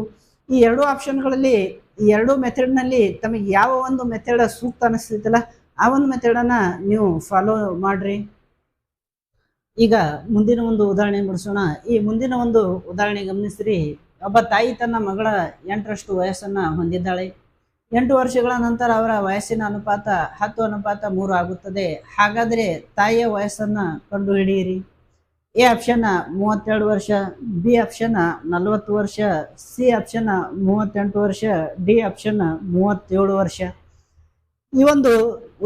ಈ ಎರಡು ಆಪ್ಷನ್ಗಳಲ್ಲಿ ಈ ಎರಡು ಮೆಥಡ್ನಲ್ಲಿ ತಮಗೆ ಯಾವ ಒಂದು ಮೆಥಡ್ ಸೂಕ್ತ ಅನಿಸ್ತೈತಲ್ಲ, ಆ ಒಂದು ಮೆಥಡನ್ನ ನೀವು ಫಾಲೋ ಮಾಡ್ರಿ. ಈಗ ಮುಂದಿನ ಒಂದು ಉದಾಹರಣೆ ಬಿಡಿಸೋಣ ಈ ಮುಂದಿನ ಒಂದು ಉದಾಹರಣೆ ಗಮನಿಸ್ರಿ. ಒಬ್ಬ ತಾಯಿ ತನ್ನ ಮಗಳ ಎಂಟರಷ್ಟು ವಯಸ್ಸನ್ನ ಹೊಂದಿದ್ದಾಳೆ. ಎಂಟು ವರ್ಷಗಳ ನಂತರ ಅವರ ವಯಸ್ಸಿನ ಅನುಪಾತ ಹತ್ತು, ಅನುಪಾತ ಮೂರು ಆಗುತ್ತದೆ. ಹಾಗಾದರೆ ತಾಯಿಯ ವಯಸ್ಸನ್ನ ಕಂಡುಹಿಡಿಯಿರಿ ಎ ಆಪ್ಷನ್ ಮೂವತ್ತೆರಡು ವರ್ಷ, ಬಿ ಆಪ್ಷನ್ ನಲವತ್ತು ವರ್ಷ, ಸಿ ಆಪ್ಷನ್ ಮೂವತ್ತೆಂಟು ವರ್ಷ, ಡಿ ಆಪ್ಷನ್ ಮೂವತ್ತೇಳು ವರ್ಷ. ಈ ಒಂದು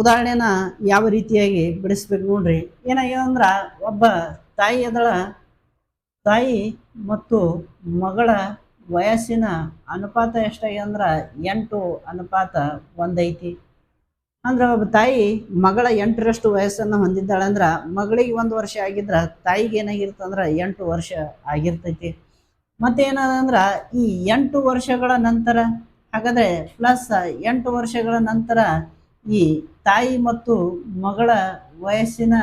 ಉದಾಹರಣೆನ ಯಾವ ರೀತಿಯಾಗಿ ಬಿಡಿಸ್ಬೇಕು ನೋಡ್ರಿ. ಏನಾಗಿದೆ ಅಂದ್ರೆ ಒಬ್ಬ ತಾಯಿ ಅದಳ ತಾಯಿ ಮತ್ತು ಮಗಳ ವಯಸ್ಸಿನ ಅನುಪಾತ ಎಷ್ಟಾಗಿದೆ ಅಂದ್ರೆ ಎಂಟು ಅನುಪಾತ ಒಂದೈತಿ. ಅಂದ್ರೆ ಒಬ್ಬ ತಾಯಿ ಮಗಳ ಎಂಟರಷ್ಟು ವಯಸ್ಸನ್ನು ಹೊಂದಿದ್ದಾಳೆ ಅಂದ್ರೆ ಮಗಳಿಗೆ ಒಂದು ವರ್ಷ ಆಗಿದ್ರ ತಾಯಿಗೆ ಏನಾಗಿರ್ತಂದ್ರೆ ಎಂಟು ವರ್ಷ ಆಗಿರ್ತೈತಿ. ಮತ್ತೆ ಏನದಂದ್ರ ಈ ಎಂಟು ವರ್ಷಗಳ ನಂತರ, ಹಾಗಾದ್ರೆ ಪ್ಲಸ್ ಎಂಟು ವರ್ಷಗಳ ನಂತರ ಈ ತಾಯಿ ಮತ್ತು ಮಗಳ ವಯಸ್ಸಿನ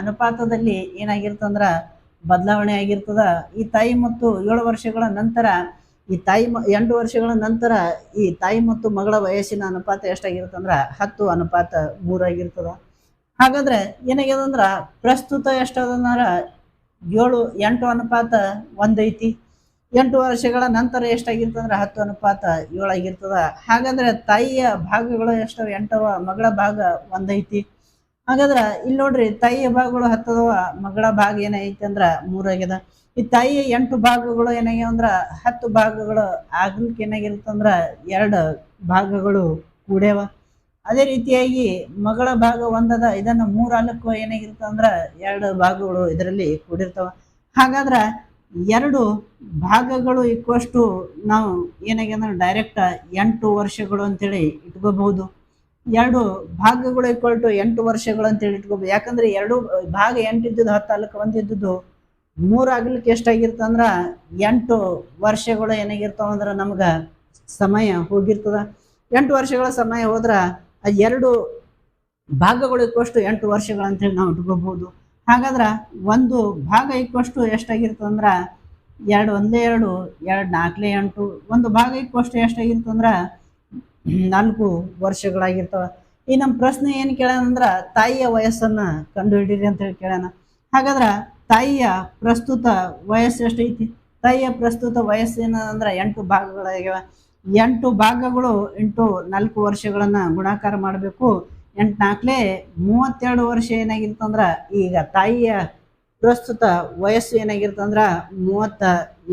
ಅನುಪಾತದಲ್ಲಿ ಏನಾಗಿರ್ತಂದ್ರೆ ಬದಲಾವಣೆ ಆಗಿರ್ತದ. ಈ ತಾಯಿ ಮತ್ತು ಏಳು ವರ್ಷಗಳ ನಂತರ ಈ ತಾಯಿ ಮ- ಎಂಟು ವರ್ಷಗಳ ನಂತರ ಈ ತಾಯಿ ಮತ್ತು ಮಗಳ ವಯಸ್ಸಿನ ಅನುಪಾತ ಎಷ್ಟಾಗಿರ್ತಂದ್ರ ಹತ್ತು, ಅನುಪಾತ ಮೂರಾಗಿರ್ತದ ಹಾಗಾದ್ರೆ ಏನಾಗ್ಯದಂದ್ರ ಪ್ರಸ್ತುತ ಎಷ್ಟದಂದ್ರ ಏಳು, ಎಂಟು ಅನುಪಾತ ಒಂದೈತಿ. ಎಂಟು ವರ್ಷಗಳ ನಂತರ ಎಷ್ಟಾಗಿರ್ತಂದ್ರೆ ಹತ್ತು ಅನುಪಾತ ಏಳಾಗಿರ್ತದ ಹಾಗಾದ್ರೆ ತಾಯಿಯ ಭಾಗಗಳು ಎಷ್ಟವ? ಎಂಟವ, ಮಗಳ ಭಾಗ ಒಂದೈತಿ. ಹಾಗಾದ್ರ ಇಲ್ಲಿ ನೋಡ್ರಿ ತಾಯಿಯ ಭಾಗಗಳು ಹತ್ತದವ, ಮಗಳ ಭಾಗ ಏನೈತಿ ಅಂದ್ರ ಮೂರಾಗ್ಯದ ಈ ತಾಯಿಯ ಎಂಟು ಭಾಗಗಳು ಏನಾಗ್ಯಾವ ಅಂದ್ರ ಹತ್ತು ಭಾಗಗಳು ಆಗ್ಲಿಕ್ಕೆ ಏನಾಗಿರುತ್ತಂದ್ರ ಎರಡು ಭಾಗಗಳು ಕೂಡ್ಯಾವ. ಅದೇ ರೀತಿಯಾಗಿ ಮಗಳ ಭಾಗ ಒಂದದ, ಇದನ್ನ ಮೂರ್ ಏನಾಗಿರುತ್ತೆ ಏನಾಗಿರ್ತಂದ್ರ ಎರಡು ಭಾಗಗಳು ಇದರಲ್ಲಿ ಕೂಡಿರ್ತಾವ. ಹಾಗಾದ್ರ ಎರಡು ಭಾಗಗಳು ಇಕ್ಕುವಷ್ಟು ನಾವು ಏನಾಗ್ಯಂದ್ರೆ ಡೈರೆಕ್ಟ್ ಎಂಟು ವರ್ಷಗಳು ಅಂತೇಳಿ ಇಟ್ಕೋಬಹುದು. ಎರಡು ಭಾಗಗಳು ಈಕ್ವಲ್ ಟು ಎಂಟು ವರ್ಷಗಳು ಅಂತೇಳಿ ಇಟ್ಕೋಬಹುದು. ಯಾಕಂದ್ರೆ ಎರಡು ಭಾಗ ಎಂಟು ಇದ್ದದ್ದು ಹತ್ತು ಅಲ್ಲಕ್ಕೆ ಒಂದಿದ್ದು ಮೂರು ಆಗ್ಲಿಕ್ಕೆ ಅಂದ್ರೆ ಎಂಟು ವರ್ಷಗಳು ಏನಾಗಿರ್ತಾವ ಅಂದ್ರೆ ನಮ್ಗ ಸಮಯ ಹೋಗಿರ್ತದ. ಎಂಟು ವರ್ಷಗಳ ಸಮಯ ಹೋದ್ರೆ ಆ ಎರಡು ಭಾಗಗಳು ಇಕ್ಕಷ್ಟು ಎಂಟು ವರ್ಷಗಳು ಅಂತೇಳಿ ನಾವು ಇಟ್ಕೋಬಹುದು. ಹಾಗಾದ್ರೆ ಒಂದು ಭಾಗ ಇಕ್ಕುವಷ್ಟು ಎಷ್ಟಾಗಿರ್ತಂದ್ರ ಎರಡು ಒಂದೇ ಎರಡು ಎರಡು ನಾಲ್ಕಲೇ ಎಂಟು, ಒಂದು ಭಾಗ ಇಕ್ಕುವಷ್ಟು ಎಷ್ಟಾಗಿರ್ತಂದ್ರ ನಾಲ್ಕು ವರ್ಷಗಳಾಗಿರ್ತವೆ. ಈ ನಮ್ಮ ಪ್ರಶ್ನೆ ಏನು ಕೇಳ್ಯಾನಂದ್ರ ತಾಯಿಯ ವಯಸ್ಸನ್ನ ಅಂತ ಹೇಳಿ ಕೇಳ್ಯಾನ ಹಾಗಾದ್ರ ತಾಯಿಯ ಪ್ರಸ್ತುತ ವಯಸ್ಸು ಎಷ್ಟೈತಿ ತಾಯಿಯ ಪ್ರಸ್ತುತ ವಯಸ್ಸೇನ ಅಂದ್ರೆ ಎಂಟು ಭಾಗಗಳಾಗ್ಯಾವ. ಎಂಟು ಭಾಗಗಳು ಎಂಟು ನಾಲ್ಕು ವರ್ಷಗಳನ್ನ ಗುಣಾಕಾರ ಮಾಡಬೇಕು. ಎಂಟು ನಾಲ್ಕಲೇ ಮೂವತ್ತೆರಡು ವರ್ಷ ಏನಾಗಿರ್ತಂದ್ರ ಈಗ ತಾಯಿಯ ಪ್ರಸ್ತುತ ವಯಸ್ಸು ಏನಾಗಿರ್ತಂದ್ರ ಮೂವತ್ತ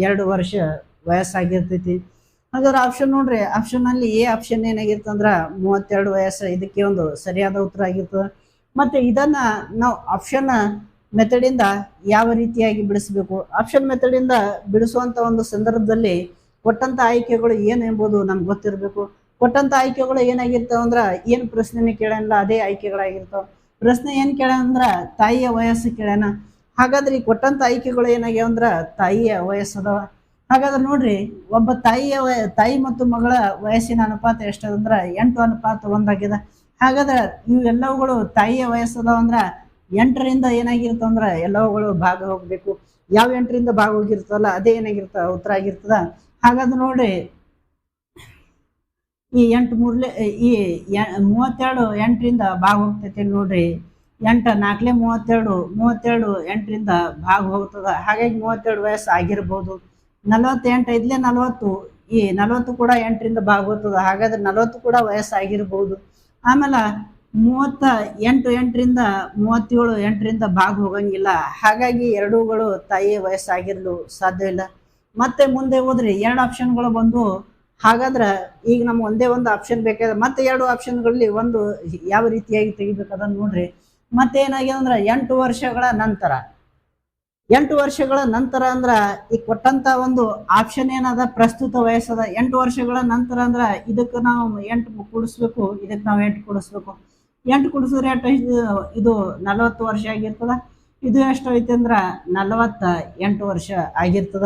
ಎರಡು ವರ್ಷ ವಯಸ್ಸಾಗಿರ್ತೈತಿ. ಹಾಗಾದ್ರೆ ಆಪ್ಷನ್ ನೋಡ್ರಿ ಆಪ್ಷನ್ ಅಲ್ಲಿ ಎ ಆಪ್ಷನ್ ಏನಾಗಿರ್ತಂದ್ರ ಮೂವತ್ತೆರಡು ವಯಸ್ಸು, ಇದಕ್ಕೆ ಒಂದು ಸರಿಯಾದ ಉತ್ತರ ಆಗಿರ್ತದ. ಮತ್ತೆ ಇದನ್ನ ನಾವು ಆಪ್ಷನ್ ಮೆಥಡಿಂದ ಯಾವ ರೀತಿಯಾಗಿ ಬಿಡಿಸಬೇಕು? ಆಪ್ಷನ್ ಮೆಥಡಿಂದ ಬಿಡಿಸುವಂಥ ಒಂದು ಸಂದರ್ಭದಲ್ಲಿ ಕೊಟ್ಟಂಥ ಆಯ್ಕೆಗಳು ಏನು ಎಂಬುದು ನಮ್ಗೆ ಗೊತ್ತಿರಬೇಕು. ಕೊಟ್ಟಂಥ ಆಯ್ಕೆಗಳು ಏನಾಗಿರ್ತಾವ ಅಂದ್ರೆ ಏನು ಪ್ರಶ್ನೆನೇ ಕೇಳಲ್ಲ ಅದೇ ಆಯ್ಕೆಗಳಾಗಿರ್ತಾವೆ. ಪ್ರಶ್ನೆ ಏನು ಕೇಳ್ಯಾನ ಅಂದ್ರೆ ತಾಯಿಯ ವಯಸ್ಸು ಕೇಳ್ಯಾನ ಹಾಗಾದ್ರೆ ಈ ಕೊಟ್ಟಂಥ ಆಯ್ಕೆಗಳು ಏನಾಗ್ಯಾವ ಅಂದ್ರೆ ತಾಯಿಯ ವಯಸ್ಸದವ ಹಾಗಾದ್ರೆ ನೋಡ್ರಿ, ಒಬ್ಬ ತಾಯಿಯ ತಾಯಿ ಮತ್ತು ಮಗಳ ವಯಸ್ಸಿನ ಅನುಪಾತ ಎಷ್ಟದಂದ್ರೆ ಎಂಟು ಅನುಪಾತ ಒಂದಾಗಿದೆ ಹಾಗಾದ್ರೆ ಇವೆಲ್ಲವುಗಳು ತಾಯಿಯ ವಯಸ್ಸದವ ಅಂದ್ರ ಎಂಟರಿಂದ ಏನಾಗಿರ್ತಂದ್ರ ಎಲ್ಲವುಗಳು ಭಾಗ ಹೋಗ್ಬೇಕು. ಯಾವ ಎಂಟರಿಂದ ಭಾಗ ಹೋಗಿರ್ತಲ್ಲ ಅದೇ ಏನಾಗಿರ್ತ, ಉತ್ತರ ಆಗಿರ್ತದ. ಹಾಗಾದ್ರೆ ನೋಡ್ರಿ ಈ ಎಂಟು ಮೂರ್ಲೆ, ಈ ಮೂವತ್ತೆರಡು ಎಂಟರಿಂದ ಭಾಗ ಹೋಗ್ತೈತಿ ನೋಡ್ರಿ. ಎಂಟ ನಾಲ್ಕಲೇ ಮೂವತ್ತೆರಡು ಮೂವತ್ತೆರಡು ಎಂಟರಿಂದ ಭಾಗ ಹೋಗ್ತದ. ಹಾಗಾಗಿ ಮೂವತ್ತೆರಡು ವಯಸ್ಸು ಆಗಿರ್ಬೋದು. ನಲವತ್ತೆಂಟು ಐದ್ಲೆ ನಲವತ್ತು, ಈ ನಲವತ್ತು ಕೂಡ ಎಂಟರಿಂದ ಭಾಗ ಹೋಗ್ತದ. ಹಾಗಾದ್ರೆ ನಲವತ್ತು ಕೂಡ ವಯಸ್ಸಾಗಿರ್ಬೋದು ಆಮೇಲೆ ಮೂವತ್ತ ಎಂಟು ಎಂಟರಿಂದ ಮೂವತ್ತೇಳು ಎಂಟರಿಂದ ಭಾಗ ಹೋಗಂಗಿಲ್ಲ. ಹಾಗಾಗಿ ಎರಡೂಗಳು ತಾಯಿಯ ವಯಸ್ಸಾಗಿರಲು ಸಾಧ್ಯ ಇಲ್ಲ. ಮತ್ತೆ ಮುಂದೆ ಹೋದ್ರೆ ಎರಡು ಆಪ್ಷನ್ಗಳು ಬಂದು ಹಾಗಾದ್ರೆ ಈಗ ನಮ್ಗೆ ಒಂದೇ ಒಂದು ಆಪ್ಷನ್ ಬೇಕಾದ್ರೆ ಮತ್ತೆ ಎರಡು ಆಪ್ಷನ್ಗಳಲ್ಲಿ ಒಂದು ಯಾವ ರೀತಿಯಾಗಿ ತೆಗಿಬೇಕು ಅದನ್ನ ನೋಡ್ರಿ. ಮತ್ತೆ ಅಂದ್ರೆ ಎಂಟು ವರ್ಷಗಳ ನಂತರ. ಎಂಟು ವರ್ಷಗಳ ನಂತರ ಅಂದ್ರೆ ಈ ಕೊಟ್ಟಂತ ಒಂದು ಆಪ್ಷನ್ ಏನದ, ಪ್ರಸ್ತುತ ವಯಸ್ಸದ ಎಂಟು ವರ್ಷಗಳ ನಂತರ ಅಂದ್ರೆ ಇದಕ್ಕೆ ನಾವು ಎಂಟು ಕೂಡಿಸ್ಬೇಕು, ಇದಕ್ಕೆ ನಾವು ಎಂಟು ಕೂಡಿಸ್ಬೇಕು. ಎಂಟು ಕುಡಿಸಿದ್ರೆ ಎಷ್ಟು? ಇದು ನಲವತ್ತು ವರ್ಷ ಆಗಿರ್ತದ. ಇದು ಎಷ್ಟು ಐತೆ ಅಂದ್ರೆ ನಲವತ್ತ ಎಂಟು ವರ್ಷ ಆಗಿರ್ತದ.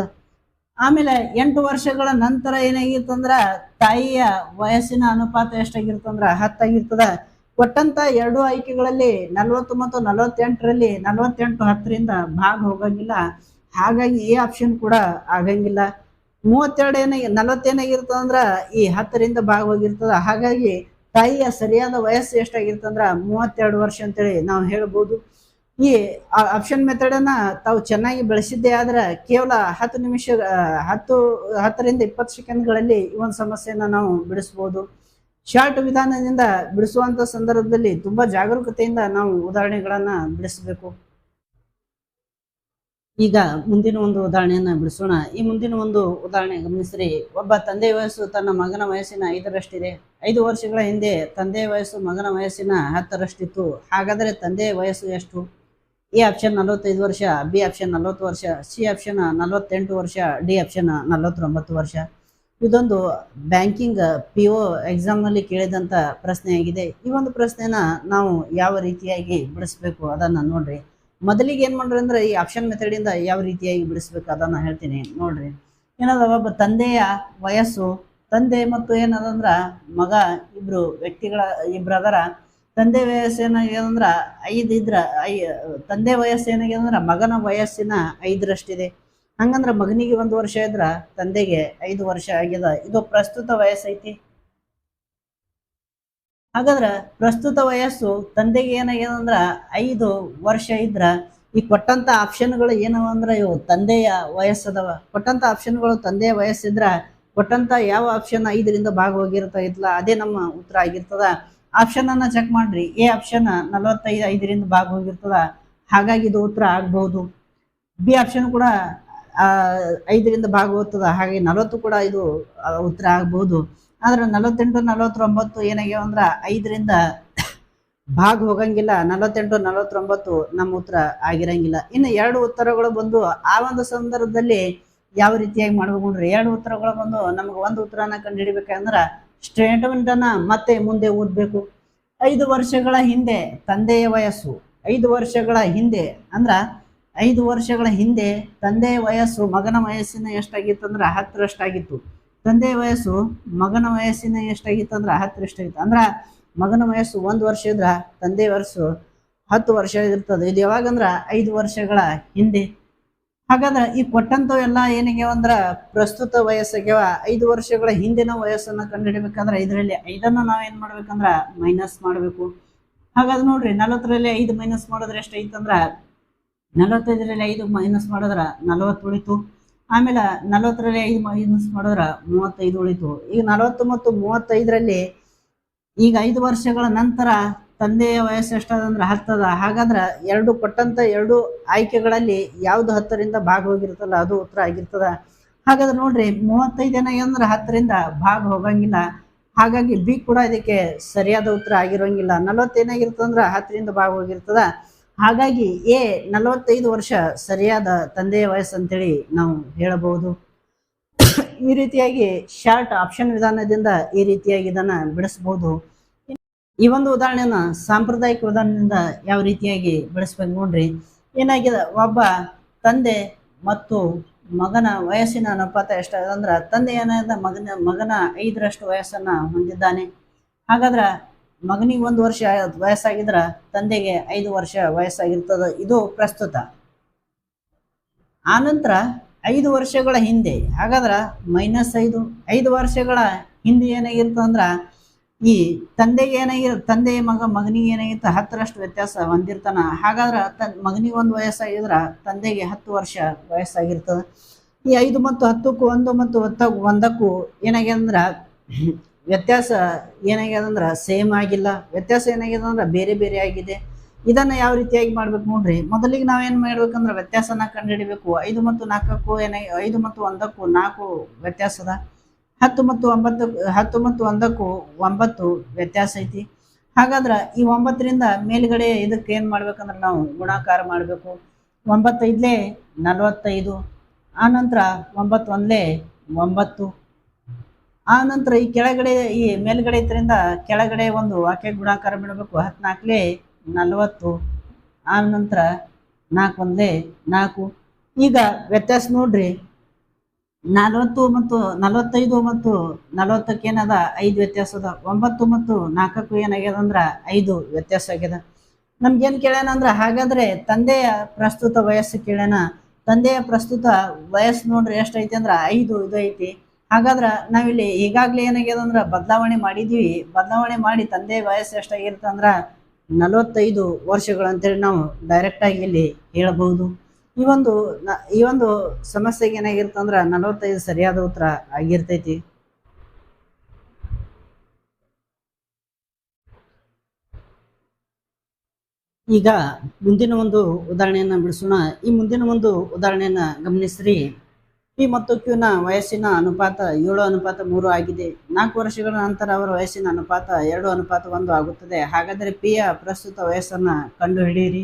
ಆಮೇಲೆ ಎಂಟು ವರ್ಷಗಳ ನಂತರ ಏನಾಗಿರ್ತಂದ್ರ ತಾಯಿಯ ವಯಸ್ಸಿನ ಅನುಪಾತ ಎಷ್ಟಾಗಿರ್ತಂದ್ರ ಹತ್ತಾಗಿರ್ತದ. ಕೊಟ್ಟಂತ ಎರಡು ಆಯ್ಕೆಗಳಲ್ಲಿ ನಲವತ್ತು ಮತ್ತು ನಲವತ್ತೆಂಟರಲ್ಲಿ ನಲವತ್ತೆಂಟು ಹತ್ತರಿಂದ ಭಾಗ ಹೋಗಂಗಿಲ್ಲ. ಹಾಗಾಗಿ ಈ ಆಪ್ಷನ್ ಕೂಡ ಆಗಂಗಿಲ್ಲ. ಮೂವತ್ತೆರಡು ಏನಾಗಿ ನಲವತ್ತೇನಾಗಿರ್ತದ ಅಂದ್ರ ಈ ಹತ್ತರಿಂದ ಭಾಗ ಹೋಗಿರ್ತದ. ಹಾಗಾಗಿ ತಾಯಿಯ ಸರಿಯಾದ ವಯಸ್ಸು ಎಷ್ಟಾಗಿರ್ತಂದ್ರ ಮೂವತ್ತೆರಡು ವರ್ಷ ಅಂತೇಳಿ ನಾವು ಹೇಳ್ಬೋದು. ಈ ಆಪ್ಷನ್ ಮೆಥಡ್ ಅನ್ನ ತಾವು ಚೆನ್ನಾಗಿ ಬಳಸಿದ್ದೇ ಆದ್ರೆ ಕೇವಲ ಹತ್ತು ನಿಮಿಷ ಹತ್ತು, ಹತ್ತರಿಂದ ಇಪ್ಪತ್ತು ಸೆಕೆಂಡ್ಗಳಲ್ಲಿ ಈ ಒಂದು ಸಮಸ್ಯೆಯನ್ನ ನಾವು ಬಿಡಿಸ್ಬೋದು. ಶಾರ್ಟ್ ವಿಧಾನದಿಂದ ಬಿಡಿಸುವಂತ ಸಂದರ್ಭದಲ್ಲಿ ತುಂಬಾ ಜಾಗರೂಕತೆಯಿಂದ ನಾವು ಉದಾಹರಣೆಗಳನ್ನ ಬಿಡಿಸಬೇಕು. ಈಗ ಮುಂದಿನ ಒಂದು ಉದಾಹರಣೆಯನ್ನ ಬಿಡಿಸೋಣ. ಈ ಮುಂದಿನ ಒಂದು ಉದಾಹರಣೆ ಗಮನಿಸ್ರಿ. ಒಬ್ಬ ತಂದೆ ವಯಸ್ಸು ತನ್ನ ಮಗನ ವಯಸ್ಸಿನ ಐದರಷ್ಟಿದೆ. ಐದು ವರ್ಷಗಳ ಹಿಂದೆ ತಂದೆ ವಯಸ್ಸು ಮಗನ ವಯಸ್ಸಿನ ಹತ್ತರಷ್ಟಿತ್ತು. ಹಾಗಾದರೆ ತಂದೆ ವಯಸ್ಸು ಎಷ್ಟು? ಎ ಆಪ್ಷನ್ ನಲವತ್ತೈದು ವರ್ಷ, ಬಿ ಆಪ್ಷನ್ ನಲವತ್ತು ವರ್ಷ, ಸಿ ಆಪ್ಷನ್ ನಲವತ್ತೆಂಟು ವರ್ಷ, ಡಿ ಆಪ್ಷನ್ ನಲವತ್ತೊಂಬತ್ತು ವರ್ಷ. ಇದೊಂದು ಬ್ಯಾಂಕಿಂಗ್ ಪಿ ಒ ಎಕ್ಸಾಮ್ನಲ್ಲಿ ಕೇಳಿದಂಥ ಪ್ರಶ್ನೆಯಾಗಿದೆ. ಈ ಒಂದು ಪ್ರಶ್ನೆನ ನಾವು ಯಾವ ರೀತಿಯಾಗಿ ಬಿಡಿಸ್ಬೇಕು ಅದನ್ನು ನೋಡ್ರಿ. ಮೊದಲಿಗೆ ಏನು ಮಾಡ್ರಿ ಅಂದ್ರೆ ಈ ಆಪ್ಷನ್ ಮೆಥಡಿಂದ ಯಾವ ರೀತಿಯಾಗಿ ಬಿಡಿಸ್ಬೇಕು ಅದನ್ನು ಹೇಳ್ತೀನಿ. ನೋಡ್ರಿ. ಏನದ ಒಬ್ಬ ತಂದೆಯ ವಯಸ್ಸು, ತಂದೆ ಮತ್ತು ಏನದಂದ್ರ ಮಗ, ಇಬ್ರು ವ್ಯಕ್ತಿಗಳ, ಇಬ್ರು ಅದರ. ತಂದೆ ವಯಸ್ಸು ಏನಾಗಿದೆ ಅಂದ್ರ ಐದು ಇದ್ರ, ಐ, ತಂದೆ ವಯಸ್ಸು ಏನಾಗಿದೆ ಅಂದ್ರ ಮಗನ ವಯಸ್ಸಿನ ಐದರಷ್ಟಿದೆ. ಹಂಗಂದ್ರ ಮಗನಿಗೆ ಒಂದು ವರ್ಷ ಇದ್ರ, ತಂದೆಗೆ ಐದು ವರ್ಷ ಆಗ್ಯದ ಇದು ಪ್ರಸ್ತುತ ವಯಸ್ಸೈತಿ. ಹಾಗಾದ್ರ ಪ್ರಸ್ತುತ ವಯಸ್ಸು ತಂದೆಗೆ ಏನಾಗ್ಯದ ಅಂದ್ರ ಐದು ವರ್ಷ ಇದ್ರ ಈ ಕೊಟ್ಟಂತ ಆಪ್ಷನ್ಗಳು ಏನವ ಅಂದ್ರ ಇವು ತಂದೆಯ ವಯಸ್ಸದವ. ಕೊಟ್ಟಂತ ಆಪ್ಷನ್ಗಳು ತಂದೆಯ ವಯಸ್ಸಿದ್ರ ಕೊಟ್ಟಂತ ಯಾವ ಆಪ್ಷನ್ ಐದರಿಂದ ಭಾಗ ಹೋಗಿರ್ತ ಅದೇ ನಮ್ಮ ಉತ್ತರ ಆಗಿರ್ತದ. ಆಪ್ಷನ್ ಅನ್ನ ಚೆಕ್ ಮಾಡ್ರಿ. ಎ ಆಪ್ಷನ್ ನಲವತ್ತೈದು ಐದರಿಂದ ಭಾಗ ಹೋಗಿರ್ತದ ಹಾಗಾಗಿ ಇದು ಉತ್ತರ ಆಗ್ಬಹುದು. ಬಿ ಆಪ್ಷನ್ ಕೂಡ ಐದರಿಂದ ಭಾಗ ಹೋಗ್ತದ ಹಾಗೆ ನಲವತ್ತು ಕೂಡ ಇದು ಉತ್ತರ ಆಗ್ಬಹುದು. ಆದ್ರೆ ನಲವತ್ತೆಂಟು, ನಲವತ್ತೊಂಬತ್ತು ಏನಾಗ್ಯಾವ ಅಂದ್ರ ಐದರಿಂದ ಭಾಗ ಹೋಗಂಗಿಲ್ಲ, ನಲವತ್ತೆಂಟು, ನಲವತ್ತೊಂಬತ್ತು ನಮ್ಮ ಉತ್ತರ ಆಗಿರಂಗಿಲ್ಲ. ಇನ್ನು ಎರಡು ಉತ್ತರಗಳು ಬಂದು ಆ ಒಂದು ಸಂದರ್ಭದಲ್ಲಿ ಯಾವ ರೀತಿಯಾಗಿ ಮಾಡ್ಬೇಕು ನೋಡ್ರಿ ಎರಡು ಉತ್ತರಗಳು ಬಂದು ನಮ್ಗೆ ಒಂದು ಉತ್ತರನ ಕಂಡುಹಿಡಿಬೇಕಂದ್ರ ಸ್ಟೇಟ್ಮೆಂಟ್ ಅನ್ನ ಮತ್ತೆ ಮುಂದೆ ಓದ್ಬೇಕು. ಐದು ವರ್ಷಗಳ ಹಿಂದೆ ತಂದೆಯ ವಯಸ್ಸು, ಐದು ವರ್ಷಗಳ ಹಿಂದೆ ಅಂದ್ರ ಐದು ವರ್ಷಗಳ ಹಿಂದೆ ತಂದೆಯ ವಯಸ್ಸು, ಮಗನ ವಯಸ್ಸಿನ ಎಷ್ಟಾಗಿತ್ತು ಅಂದ್ರೆ ಹತ್ತರಷ್ಟಾಗಿತ್ತು. ತಂದೆಯ ವಯಸ್ಸು ಮಗನ ವಯಸ್ಸಿನ ಎಷ್ಟಾಗಿತ್ತು ಅಂದ್ರೆ ಹತ್ತರಷ್ಟಾಗಿತ್ತು ಅಂದ್ರ ಮಗನ ವಯಸ್ಸು ಒಂದು ವರ್ಷ ಇದ್ರ ತಂದೆ ವಯಸ್ಸು ಹತ್ತು ವರ್ಷ ಇರ್ತದೆ. ಇದು ಯಾವಾಗಂದ್ರೆ ಐದು ವರ್ಷಗಳ ಹಿಂದೆ. ಹಾಗಾದ್ರೆ ಈ ಕೊಟ್ಟಂತವು ಎಲ್ಲ ಏನಿಗೆ ಅಂದ್ರ ಪ್ರಸ್ತುತ ವಯಸ್ಸಾಗ್ಯಾವ. ಐದು ವರ್ಷಗಳ ಹಿಂದಿನ ವಯಸ್ಸನ್ನ ಕಂಡುಹಿಡಿಬೇಕಂದ್ರ ಇದರಲ್ಲಿ ಐದನ್ನ ನಾವೇನ್ ಮಾಡ್ಬೇಕಂದ್ರ ಮೈನಸ್ ಮಾಡಬೇಕು. ಹಾಗಾದ್ರೆ ನೋಡ್ರಿ, ನಲವತ್ತರಲ್ಲಿ ಐದು ಮೈನಸ್ ಮಾಡಿದ್ರೆ ಎಷ್ಟೈತಂದ್ರ ನಲವತ್ತೈದರಲ್ಲಿ ಐದು ಮೈನಸ್ ಮಾಡಿದ್ರ ನಲವತ್ತು ಉಳಿತು. ಆಮೇಲೆ ನಲವತ್ತರಲ್ಲಿ ಐದು ಮೈನಸ್ ಮಾಡಿದ್ರ ಮೂವತ್ತೈದು ಉಳಿತು. ಈಗ ನಲವತ್ತು ಮತ್ತು ಮೂವತ್ತೈದರಲ್ಲಿ ಈಗ ಐದು ವರ್ಷಗಳ ನಂತರ ತಂದೆಯ ವಯಸ್ಸು ಎಷ್ಟಾದಂದ್ರೆ ಹತ್ತದ. ಹಾಗಾದ್ರೆ ಎರಡು ಕೊಟ್ಟಂತ ಎರಡು ಆಯ್ಕೆಗಳಲ್ಲಿ ಯಾವುದು ಹತ್ತರಿಂದ ಭಾಗ ಹೋಗಿರ್ತಲ್ಲ ಅದು ಉತ್ತರ ಆಗಿರ್ತದ. ಹಾಗಾದ್ರೆ ನೋಡ್ರಿ, ಮೂವತ್ತೈದು ಏನಾಗ್ಯಂದ್ರೆ ಹತ್ತರಿಂದ ಭಾಗ ಹೋಗಂಗಿಲ್ಲ. ಹಾಗಾಗಿ ಬಿ ಕೂಡ ಇದಕ್ಕೆ ಸರಿಯಾದ ಉತ್ತರ ಆಗಿರೋಂಗಿಲ್ಲ. ನಲವತ್ತೇನಾಗಿರ್ತದಂದ್ರೆ ಹತ್ತರಿಂದ ಭಾಗ ಹೋಗಿರ್ತದ. ಹಾಗಾಗಿ ಎ ನಲವತ್ತೈದು ವರ್ಷ ಸರಿಯಾದ ತಂದೆಯ ವಯಸ್ಸು ಅಂತೇಳಿ ನಾವು ಹೇಳಬಹುದು. ಈ ರೀತಿಯಾಗಿ ಶಾರ್ಟ್ ಆಪ್ಷನ್ ವಿಧಾನದಿಂದ ಈ ರೀತಿಯಾಗಿ ಇದನ್ನ ಬಿಡಿಸಬಹುದು. ಈ ಒಂದು ಉದಾಹರಣೆನ ಸಾಂಪ್ರದಾಯಿಕ ವಿಧಾನದಿಂದ ಯಾವ ರೀತಿಯಾಗಿ ಬಿಡಿಸ್ಬೇಕು ನೋಡ್ರಿ. ಏನಾಗಿದೆ, ಒಬ್ಬ ತಂದೆ ಮತ್ತು ಮಗನ ವಯಸ್ಸಿನ ಅನುಪಾತ ಎಷ್ಟಾಗಿದೆ ಅಂದ್ರೆ ತಂದೆ ಏನಾದ ಮಗನ ಮಗನ ಐದರಷ್ಟು ವಯಸ್ಸನ್ನ ಹೊಂದಿದ್ದಾನೆ. ಹಾಗಾದ್ರೆ ಮಗನಿಗೆ ಒಂದು ವರ್ಷ ವಯಸ್ಸಾಗಿದ್ರ ತಂದೆಗೆ ಐದು ವರ್ಷ ವಯಸ್ಸಾಗಿರ್ತದ, ಇದು ಪ್ರಸ್ತುತ. ಆನಂತರ ಐದು ವರ್ಷಗಳ ಹಿಂದೆ, ಹಾಗಾದ್ರೆ ಮೈನಸ್ ಐದು ಐದು ವರ್ಷಗಳ ಹಿಂದೆ ಏನಾಗಿರ್ತದ ಅಂದ್ರ, ಈ ತಂದೆಗೆ ಏನಾಗಿರ ತಂದೆ ಮಗ, ಮಗನಿಗೆ ಏನಾಗಿರ್ತ ಹತ್ತರಷ್ಟು ವ್ಯತ್ಯಾಸ ಹೊಂದಿರ್ತಾನ. ಹಾಗಾದ್ರ ತನ್, ಮಗನಿಗೆ ಒಂದು ವಯಸ್ಸಾಗಿದ್ರ ತಂದೆಗೆ ಹತ್ತು ವರ್ಷ ವಯಸ್ಸಾಗಿರ್ತದ. ಈ ಐದು ಮತ್ತು ಹತ್ತಕ್ಕೂ ಒಂದು ಮತ್ತು ಒಂದಕ್ಕೂ ಏನಾಗ್ಯಂದ್ರೆ ವ್ಯತ್ಯಾಸ ಏನಾಗ್ಯದ ಅಂದ್ರೆ ಸೇಮ್ ಆಗಿಲ್ಲ. ವ್ಯತ್ಯಾಸ ಏನಾಗ್ಯದ ಅಂದ್ರೆ ಬೇರೆ ಬೇರೆ ಆಗಿದೆ. ಇದನ್ನ ಯಾವ ರೀತಿಯಾಗಿ ಮಾಡ್ಬೇಕು ನೋಡ್ರಿ? ಮೊದಲಿಗೆ ನಾವೇನ್ ಮಾಡ್ಬೇಕಂದ್ರೆ ವ್ಯತ್ಯಾಸನ ಕಂಡುಹಿಡಿಬೇಕು ಐದು ಮತ್ತು ನಾಲ್ಕಕ್ಕೂ ಏನ, ಐದು ಮತ್ತು ಒಂದಕ್ಕೂ ನಾಲ್ಕು ವ್ಯತ್ಯಾಸದ ಹತ್ತು ಮತ್ತು ಒಂಬತ್ತು, ಹತ್ತು ಮತ್ತು ಒಂದಕ್ಕೂ ಒಂಬತ್ತು ವ್ಯತ್ಯಾಸ ಐತಿ. ಹಾಗಾದ್ರೆ ಈ ಒಂಬತ್ತರಿಂದ ಮೇಲ್ಗಡೆ ಇದಕ್ಕೆ ಏನು ಮಾಡ್ಬೇಕಂದ್ರೆ ನಾವು ಗುಣಾಕಾರ ಮಾಡಬೇಕು. ಒಂಬತ್ತೈದಲೇ ನಲವತ್ತೈದು, ಆನಂತರ ಒಂಬತ್ತು ಒಂದಲೇ ಒಂಬತ್ತು. ಆ ನಂತರ ಈ ಕೆಳಗಡೆ, ಈ ಮೇಲ್ಗಡೆ ಇದರಿಂದ ಕೆಳಗಡೆ ಒಂದು ವಾಕ್ಯ ಗುಣಾಕಾರ ಬಿಡಬೇಕು. ಹತ್ನಾಲ್ಕಲೇ ನಲವತ್ತು, ಆ ನಂತರ ನಾಲ್ಕು ಒಂದೇ, ನಾಲ್ಕು. ಈಗ ವ್ಯತ್ಯಾಸ ನೋಡ್ರಿ. ನಲವತ್ತು ಮತ್ತು ನಲವತ್ತೈದು ಮತ್ತು ನಲವತ್ತಕ್ಕೆ ಏನದ? ಐದು ವ್ಯತ್ಯಾಸ ಅದ. ಒಂಬತ್ತು ಮತ್ತು ನಾಲ್ಕಕ್ಕೂ ಏನಾಗ್ಯದ ಅಂದ್ರ ಐದು ವ್ಯತ್ಯಾಸ ಆಗ್ಯದ. ನಮ್ಗೇನು ಕೇಳ್ಯಾನ ಅಂದ್ರ ಹಾಗಾದ್ರೆ ತಂದೆಯ ಪ್ರಸ್ತುತ ವಯಸ್ಸು ಕೇಳ್ಯಾನ. ತಂದೆಯ ಪ್ರಸ್ತುತ ವಯಸ್ಸು ನೋಡ್ರಿ ಎಷ್ಟೈತಿ ಅಂದ್ರ ಐದು ಇದು ಐತಿ. ಹಾಗಾದ್ರ ನಾವಿಲ್ಲಿ ಈಗಾಗ್ಲೇ ಏನಾಗ್ಯದ ಅಂದ್ರ ಬದಲಾವಣೆ ಮಾಡಿದೀವಿ. ಬದಲಾವಣೆ ಮಾಡಿ ತಂದೆ ವಯಸ್ಸು ಎಷ್ಟಾಗಿರುತ್ತೆ ಅಂದ್ರ ನಲವತ್ತೈದು ವರ್ಷಗಳು ಅಂತೇಳಿ ನಾವು ಡೈರೆಕ್ಟ್ ಆಗಿ ಇಲ್ಲಿ ಹೇಳಬಹುದು. ಈ ಒಂದು ಈ ಒಂದು ಸಮಸ್ಯೆಗೆ ಏನಾಗಿರುತ್ತೆ ಅಂದ್ರ ನಲವತ್ತೈದು ಸರಿಯಾದ ಉತ್ತರ ಆಗಿರ್ತೈತಿ. ಈಗ ಮುಂದಿನ ಒಂದು ಉದಾಹರಣೆಯನ್ನ ಬಿಡಿಸೋಣ. ಈ ಮುಂದಿನ ಒಂದು ಉದಾಹರಣೆಯನ್ನ ಗಮನಿಸ್ರಿ. ಪಿ ಮತ್ತು ಕ್ಯೂನ ವಯಸ್ಸಿನ ಅನುಪಾತ ಏಳು ಅನುಪಾತ ಮೂರು ಆಗಿದೆ. ನಾಲ್ಕು ವರ್ಷಗಳ ನಂತರ ಅವರ ವಯಸ್ಸಿನ ಅನುಪಾತ ಎರಡು ಅನುಪಾತ ಒಂದು ಆಗುತ್ತದೆ. ಹಾಗಾದರೆ ಪಿಯ ಪ್ರಸ್ತುತ ವಯಸ್ಸನ್ನ ಕಂಡುಹಿಡಿಯಿರಿ.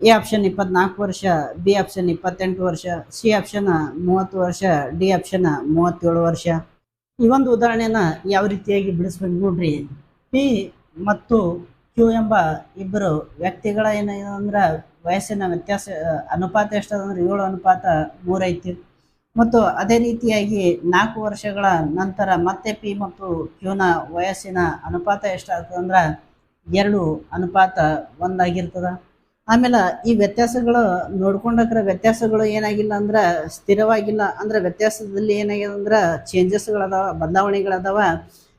ಎ ಆಪ್ಷನ್ ಇಪ್ಪತ್ನಾಲ್ಕು ವರ್ಷ, ಬಿ ಆಪ್ಷನ್ ಇಪ್ಪತ್ತೆಂಟು ವರ್ಷ, ಸಿ ಆಪ್ಷನ್ ಮೂವತ್ತು ವರ್ಷ, ಡಿ ಆಪ್ಷನ್ ಮೂವತ್ತೇಳು ವರ್ಷ. ಈ ಒಂದು ಉದಾಹರಣೆಯನ್ನು ಯಾವ ರೀತಿಯಾಗಿ ಬಿಡಿಸ್ಬೇಕು ನೋಡ್ರಿ. ಪಿ ಮತ್ತು ಕ್ಯೂ ಎಂಬ ಇಬ್ಬರು ವ್ಯಕ್ತಿಗಳ ಏನಂದ್ರೆ ವಯಸ್ಸಿನ ವ್ಯತ್ಯಾಸ, ಅನುಪಾತ ಎಷ್ಟದಂದ್ರೆ ಏಳು ಅನುಪಾತ ಮೂರೈತಿ. ಮತ್ತು ಅದೇ ರೀತಿಯಾಗಿ ನಾಲ್ಕು ವರ್ಷಗಳ ನಂತರ ಮತ್ತೆ ಪಿ ಮತ್ತು ಕ್ಯೂನ ವಯಸ್ಸಿನ ಅನುಪಾತ ಎಷ್ಟಾಗ್ತದೆ ಅಂದ್ರೆ ಎರಡು ಅನುಪಾತ ಒಂದಾಗಿರ್ತದೆ. ಆಮೇಲೆ ಈ ವ್ಯತ್ಯಾಸಗಳು ನೋಡ್ಕೊಂಡಕ್ರ ವ್ಯತ್ಯಾಸಗಳು ಏನಾಗಿಲ್ಲ ಅಂದ್ರೆ ಸ್ಥಿರವಾಗಿಲ್ಲ ಅಂದ್ರೆ ವ್ಯತ್ಯಾಸದಲ್ಲಿ ಏನಾಗಿದೆ ಅಂದ್ರೆ ಚೇಂಜಸ್ಗಳದಾವ ಬದಲಾವಣೆಗಳದಾವ.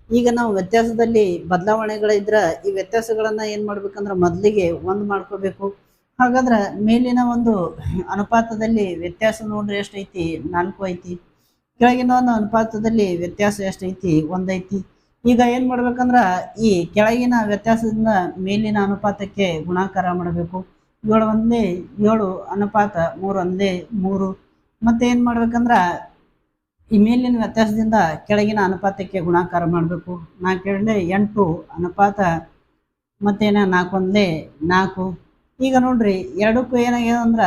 ಈಗ ನಾವು ವ್ಯತ್ಯಾಸದಲ್ಲಿ ಬದಲಾವಣೆಗಳಿದ್ರೆ ಈ ವ್ಯತ್ಯಾಸಗಳನ್ನ ಏನ್ ಮಾಡ್ಬೇಕಂದ್ರೆ ಮೊದಲಿಗೆ ಒಂದ್ ಮಾಡ್ಕೋಬೇಕು. ಹಾಗಾದ್ರೆ ಮೇಲಿನ ಒಂದು ಅನುಪಾತದಲ್ಲಿ ವ್ಯತ್ಯಾಸ ನೋಡ್ರಿ ಎಷ್ಟೈತಿ? ನಾಲ್ಕು ಐತಿ. ಕೆಳಗಿನ ಒಂದು ಅನುಪಾತದಲ್ಲಿ ವ್ಯತ್ಯಾಸ ಎಷ್ಟೈತಿ? ಒಂದೈತಿ. ಈಗ ಏನ್ ಮಾಡ್ಬೇಕಂದ್ರ ಈ ಕೆಳಗಿನ ವ್ಯತ್ಯಾಸದಿಂದ ಮೇಲಿನ ಅನುಪಾತಕ್ಕೆ ಗುಣಾಕಾರ ಮಾಡಬೇಕು. ಏಳು ಒಂದೇ ಏಳು, ಅನುಪಾತ ಮೂರು ಒಂದೇ ಮೂರು. ಮತ್ತೆ ಏನ್ ಮಾಡ್ಬೇಕಂದ್ರ ಈ ಮೇಲಿನ ವ್ಯತ್ಯಾಸದಿಂದ ಕೆಳಗಿನ ಅನುಪಾತಕ್ಕೆ ಗುಣಾಕಾರ ಮಾಡಬೇಕು. ನಾಲ್ಕು ಎರಡೇ ಎಂಟು, ಅನುಪಾತ ಮತ್ತೇನ ನಾಲ್ಕು ಒಂದೇ ನಾಲ್ಕು. ಈಗ ನೋಡ್ರಿ, ಎರಡಕ್ಕೂ ಏನಾಗ್ಯದ ಅಂದ್ರ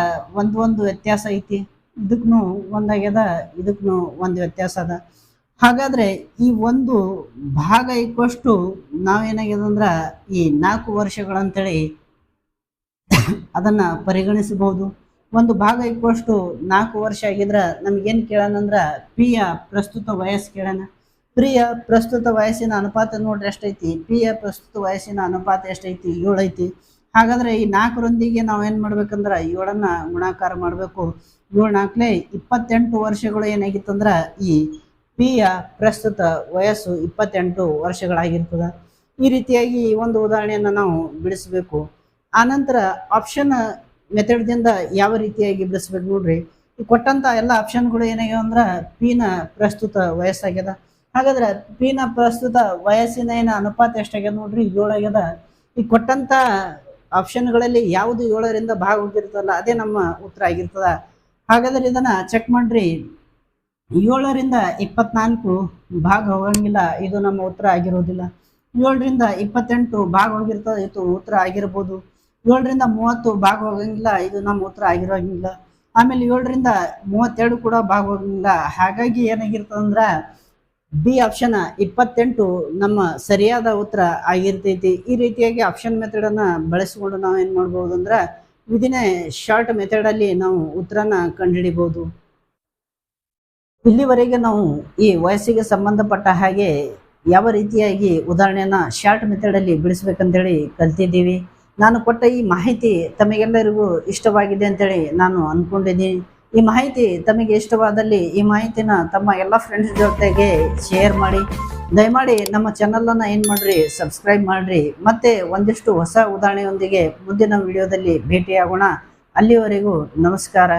ಒಂದ್ ವ್ಯತ್ಯಾಸ ಐತಿ. ಇದಕ್ಕೂ ಒಂದಾಗ್ಯದ ಇದಕ್ಕೂ ಒಂದು ವ್ಯತ್ಯಾಸ ಅದ. ಹಾಗಾದ್ರೆ ಈ ಒಂದು ಭಾಗ ಇಕ್ಕಷ್ಟು ನಾವೇನಾಗ್ಯದ ಅಂದ್ರ ಈ ನಾಲ್ಕು ವರ್ಷಗಳಂತೇಳಿ ಅದನ್ನ ಪರಿಗಣಿಸಬಹುದು. ಒಂದು ಭಾಗ ಇಕ್ಕಷ್ಟು ನಾಲ್ಕು ವರ್ಷ ಆಗಿದ್ರ ನಮ್ಗೇನ್ ಕೇಳೋಣಂದ್ರ ಪಿಯ ಪ್ರಸ್ತುತ ವಯಸ್ಸು ಕೇಳೋಣ. ಪ್ರಿಯ ಪ್ರಸ್ತುತ ವಯಸ್ಸಿನ ಅನುಪಾತ ನೋಡ್ರಿ ಎಷ್ಟೈತಿ? ಪಿಯ ಪ್ರಸ್ತುತ ವಯಸ್ಸಿನ ಅನುಪಾತ ಎಷ್ಟೈತಿ? ಏಳೈತಿ. ಹಾಗಾದ್ರೆ ಈ ನಾಲ್ಕರೊಂದಿಗೆ ನಾವು ಏನ್ ಮಾಡ್ಬೇಕಂದ್ರ ಏಳನ್ನ ಗುಣಾಕಾರ ಮಾಡಬೇಕು. ಏಳು ನಾಲ್ಕಲೇ ಇಪ್ಪತ್ತೆಂಟು ವರ್ಷಗಳು ಏನಾಗಿತ್ತಂದ್ರ ಈ ಪಿಯ ಪ್ರಸ್ತುತ ವಯಸ್ಸು ಇಪ್ಪತ್ತೆಂಟು ವರ್ಷಗಳಾಗಿರ್ತದ. ಈ ರೀತಿಯಾಗಿ ಒಂದು ಉದಾಹರಣೆಯನ್ನ ನಾವು ಬಿಡಿಸಬೇಕು. ಆನಂತರ ಆಪ್ಷನ್ ಮೆಥಡ್ದಿಂದ ಯಾವ ರೀತಿಯಾಗಿ ಬಿಡಿಸ್ಬೇಕು ನೋಡ್ರಿ. ಕೊಟ್ಟಂತ ಎಲ್ಲ ಆಪ್ಷನ್ಗಳು ಏನಾಗ್ಯಾವ ಅಂದ್ರ ಪಿನ ಪ್ರಸ್ತುತ ವಯಸ್ಸಾಗ್ಯದ. ಹಾಗಾದ್ರೆ ಪಿನ ಪ್ರಸ್ತುತ ವಯಸ್ಸಿನ ಏನ ಅನುಪಾತ ಎಷ್ಟಾಗ್ಯದ ನೋಡ್ರಿ? ಏಳಾಗ್ಯದ. ಈ ಕೊಟ್ಟಂತ ಆಪ್ಷನ್ಗಳಲ್ಲಿ ಯಾವುದು ಏಳರಿಂದ ಭಾಗ ಹೋಗಿರ್ತದಲ್ಲ ಅದೇ ನಮ್ಮ ಉತ್ತರ ಆಗಿರ್ತದ. ಹಾಗಾದ್ರೆ ಇದನ್ನ ಚೆಕ್ ಮಾಡ್ರಿ. ಏಳರಿಂದ ಇಪ್ಪತ್ನಾಲ್ಕು ಭಾಗ ಹೋಗಂಗಿಲ್ಲ, ಇದು ನಮ್ಮ ಉತ್ತರ ಆಗಿರೋದಿಲ್ಲ. ಏಳರಿಂದ ಇಪ್ಪತ್ತೆಂಟು ಭಾಗ ಹೋಗಿರ್ತದೆ, ಇದು ಉತ್ತರ ಆಗಿರ್ಬೋದು. ಏಳರಿಂದ ಮೂವತ್ತು ಭಾಗ ಹೋಗಂಗಿಲ್ಲ, ಇದು ನಮ್ಮ ಉತ್ತರ ಆಗಿರೋಂಗಿಲ್ಲ. ಆಮೇಲೆ ಏಳರಿಂದ ಮೂವತ್ತೆರಡು ಕೂಡ ಭಾಗ ಹೋಗಂಗಿಲ್ಲ. ಹಾಗಾಗಿ ಏನಾಗಿರ್ತದಂದ್ರ ಬಿ ಆಪ್ಷನ್ ಇಪ್ಪತ್ತೆಂಟು ನಮ್ಮ ಸರಿಯಾದ ಉತ್ತರ ಆಗಿರ್ತೈತಿ. ಈ ರೀತಿಯಾಗಿ ಆಪ್ಷನ್ ಮೆಥಡ್ ಅನ್ನ ಬಳಸಿಕೊಂಡು ನಾವು ಏನು ಮಾಡ್ಬೋದು ಅಂದ್ರೆ ವಿದಿನ್ ಶಾರ್ಟ್ ಮೆಥಡ್ ಅಲ್ಲಿ ನಾವು ಉತ್ತರನ ಕಂಡುಹಿಡಿಬೋದು. ಇಲ್ಲಿವರೆಗೆ ನಾವು ಈ ವಯಸ್ಸಿಗೆ ಸಂಬಂಧಪಟ್ಟ ಹಾಗೆ ಯಾವ ರೀತಿಯಾಗಿ ಉದಾಹರಣೆಯನ್ನ ಶಾರ್ಟ್ ಮೆಥಡಲ್ಲಿ ಬಿಡಿಸ್ಬೇಕಂತೇಳಿ ಕಲ್ತಿದ್ದೀವಿ. ನಾನು ಕೊಟ್ಟ ಈ ಮಾಹಿತಿ ತಮಗೆಲ್ಲರಿಗೂ ಇಷ್ಟವಾಗಿದೆ ಅಂತೇಳಿ ನಾನು ಅನ್ಕೊಂಡಿದ್ದೀನಿ. ಈ ಮಾಹಿತಿ ತಮಗೆ ಇಷ್ಟವಾದಲ್ಲಿ ಈ ಮಾಹಿತಿನ ತಮ್ಮ ಎಲ್ಲ ಫ್ರೆಂಡ್ಸ್ ಜೊತೆಗೆ ಶೇರ್ ಮಾಡಿ, ದಯಮಾಡಿ ನಮ್ಮ ಚಾನಲನ್ನು ಏನು ಮಾಡಿರಿ ಸಬ್ಸ್ಕ್ರೈಬ್ ಮಾಡಿರಿ. ಮತ್ತು ಒಂದಿಷ್ಟು ಹೊಸ ಉದಾಹರಣೆಯೊಂದಿಗೆ ಮುಂದಿನ ವಿಡಿಯೋದಲ್ಲಿ ಭೇಟಿಯಾಗೋಣ. ಅಲ್ಲಿವರೆಗೂ ನಮಸ್ಕಾರ.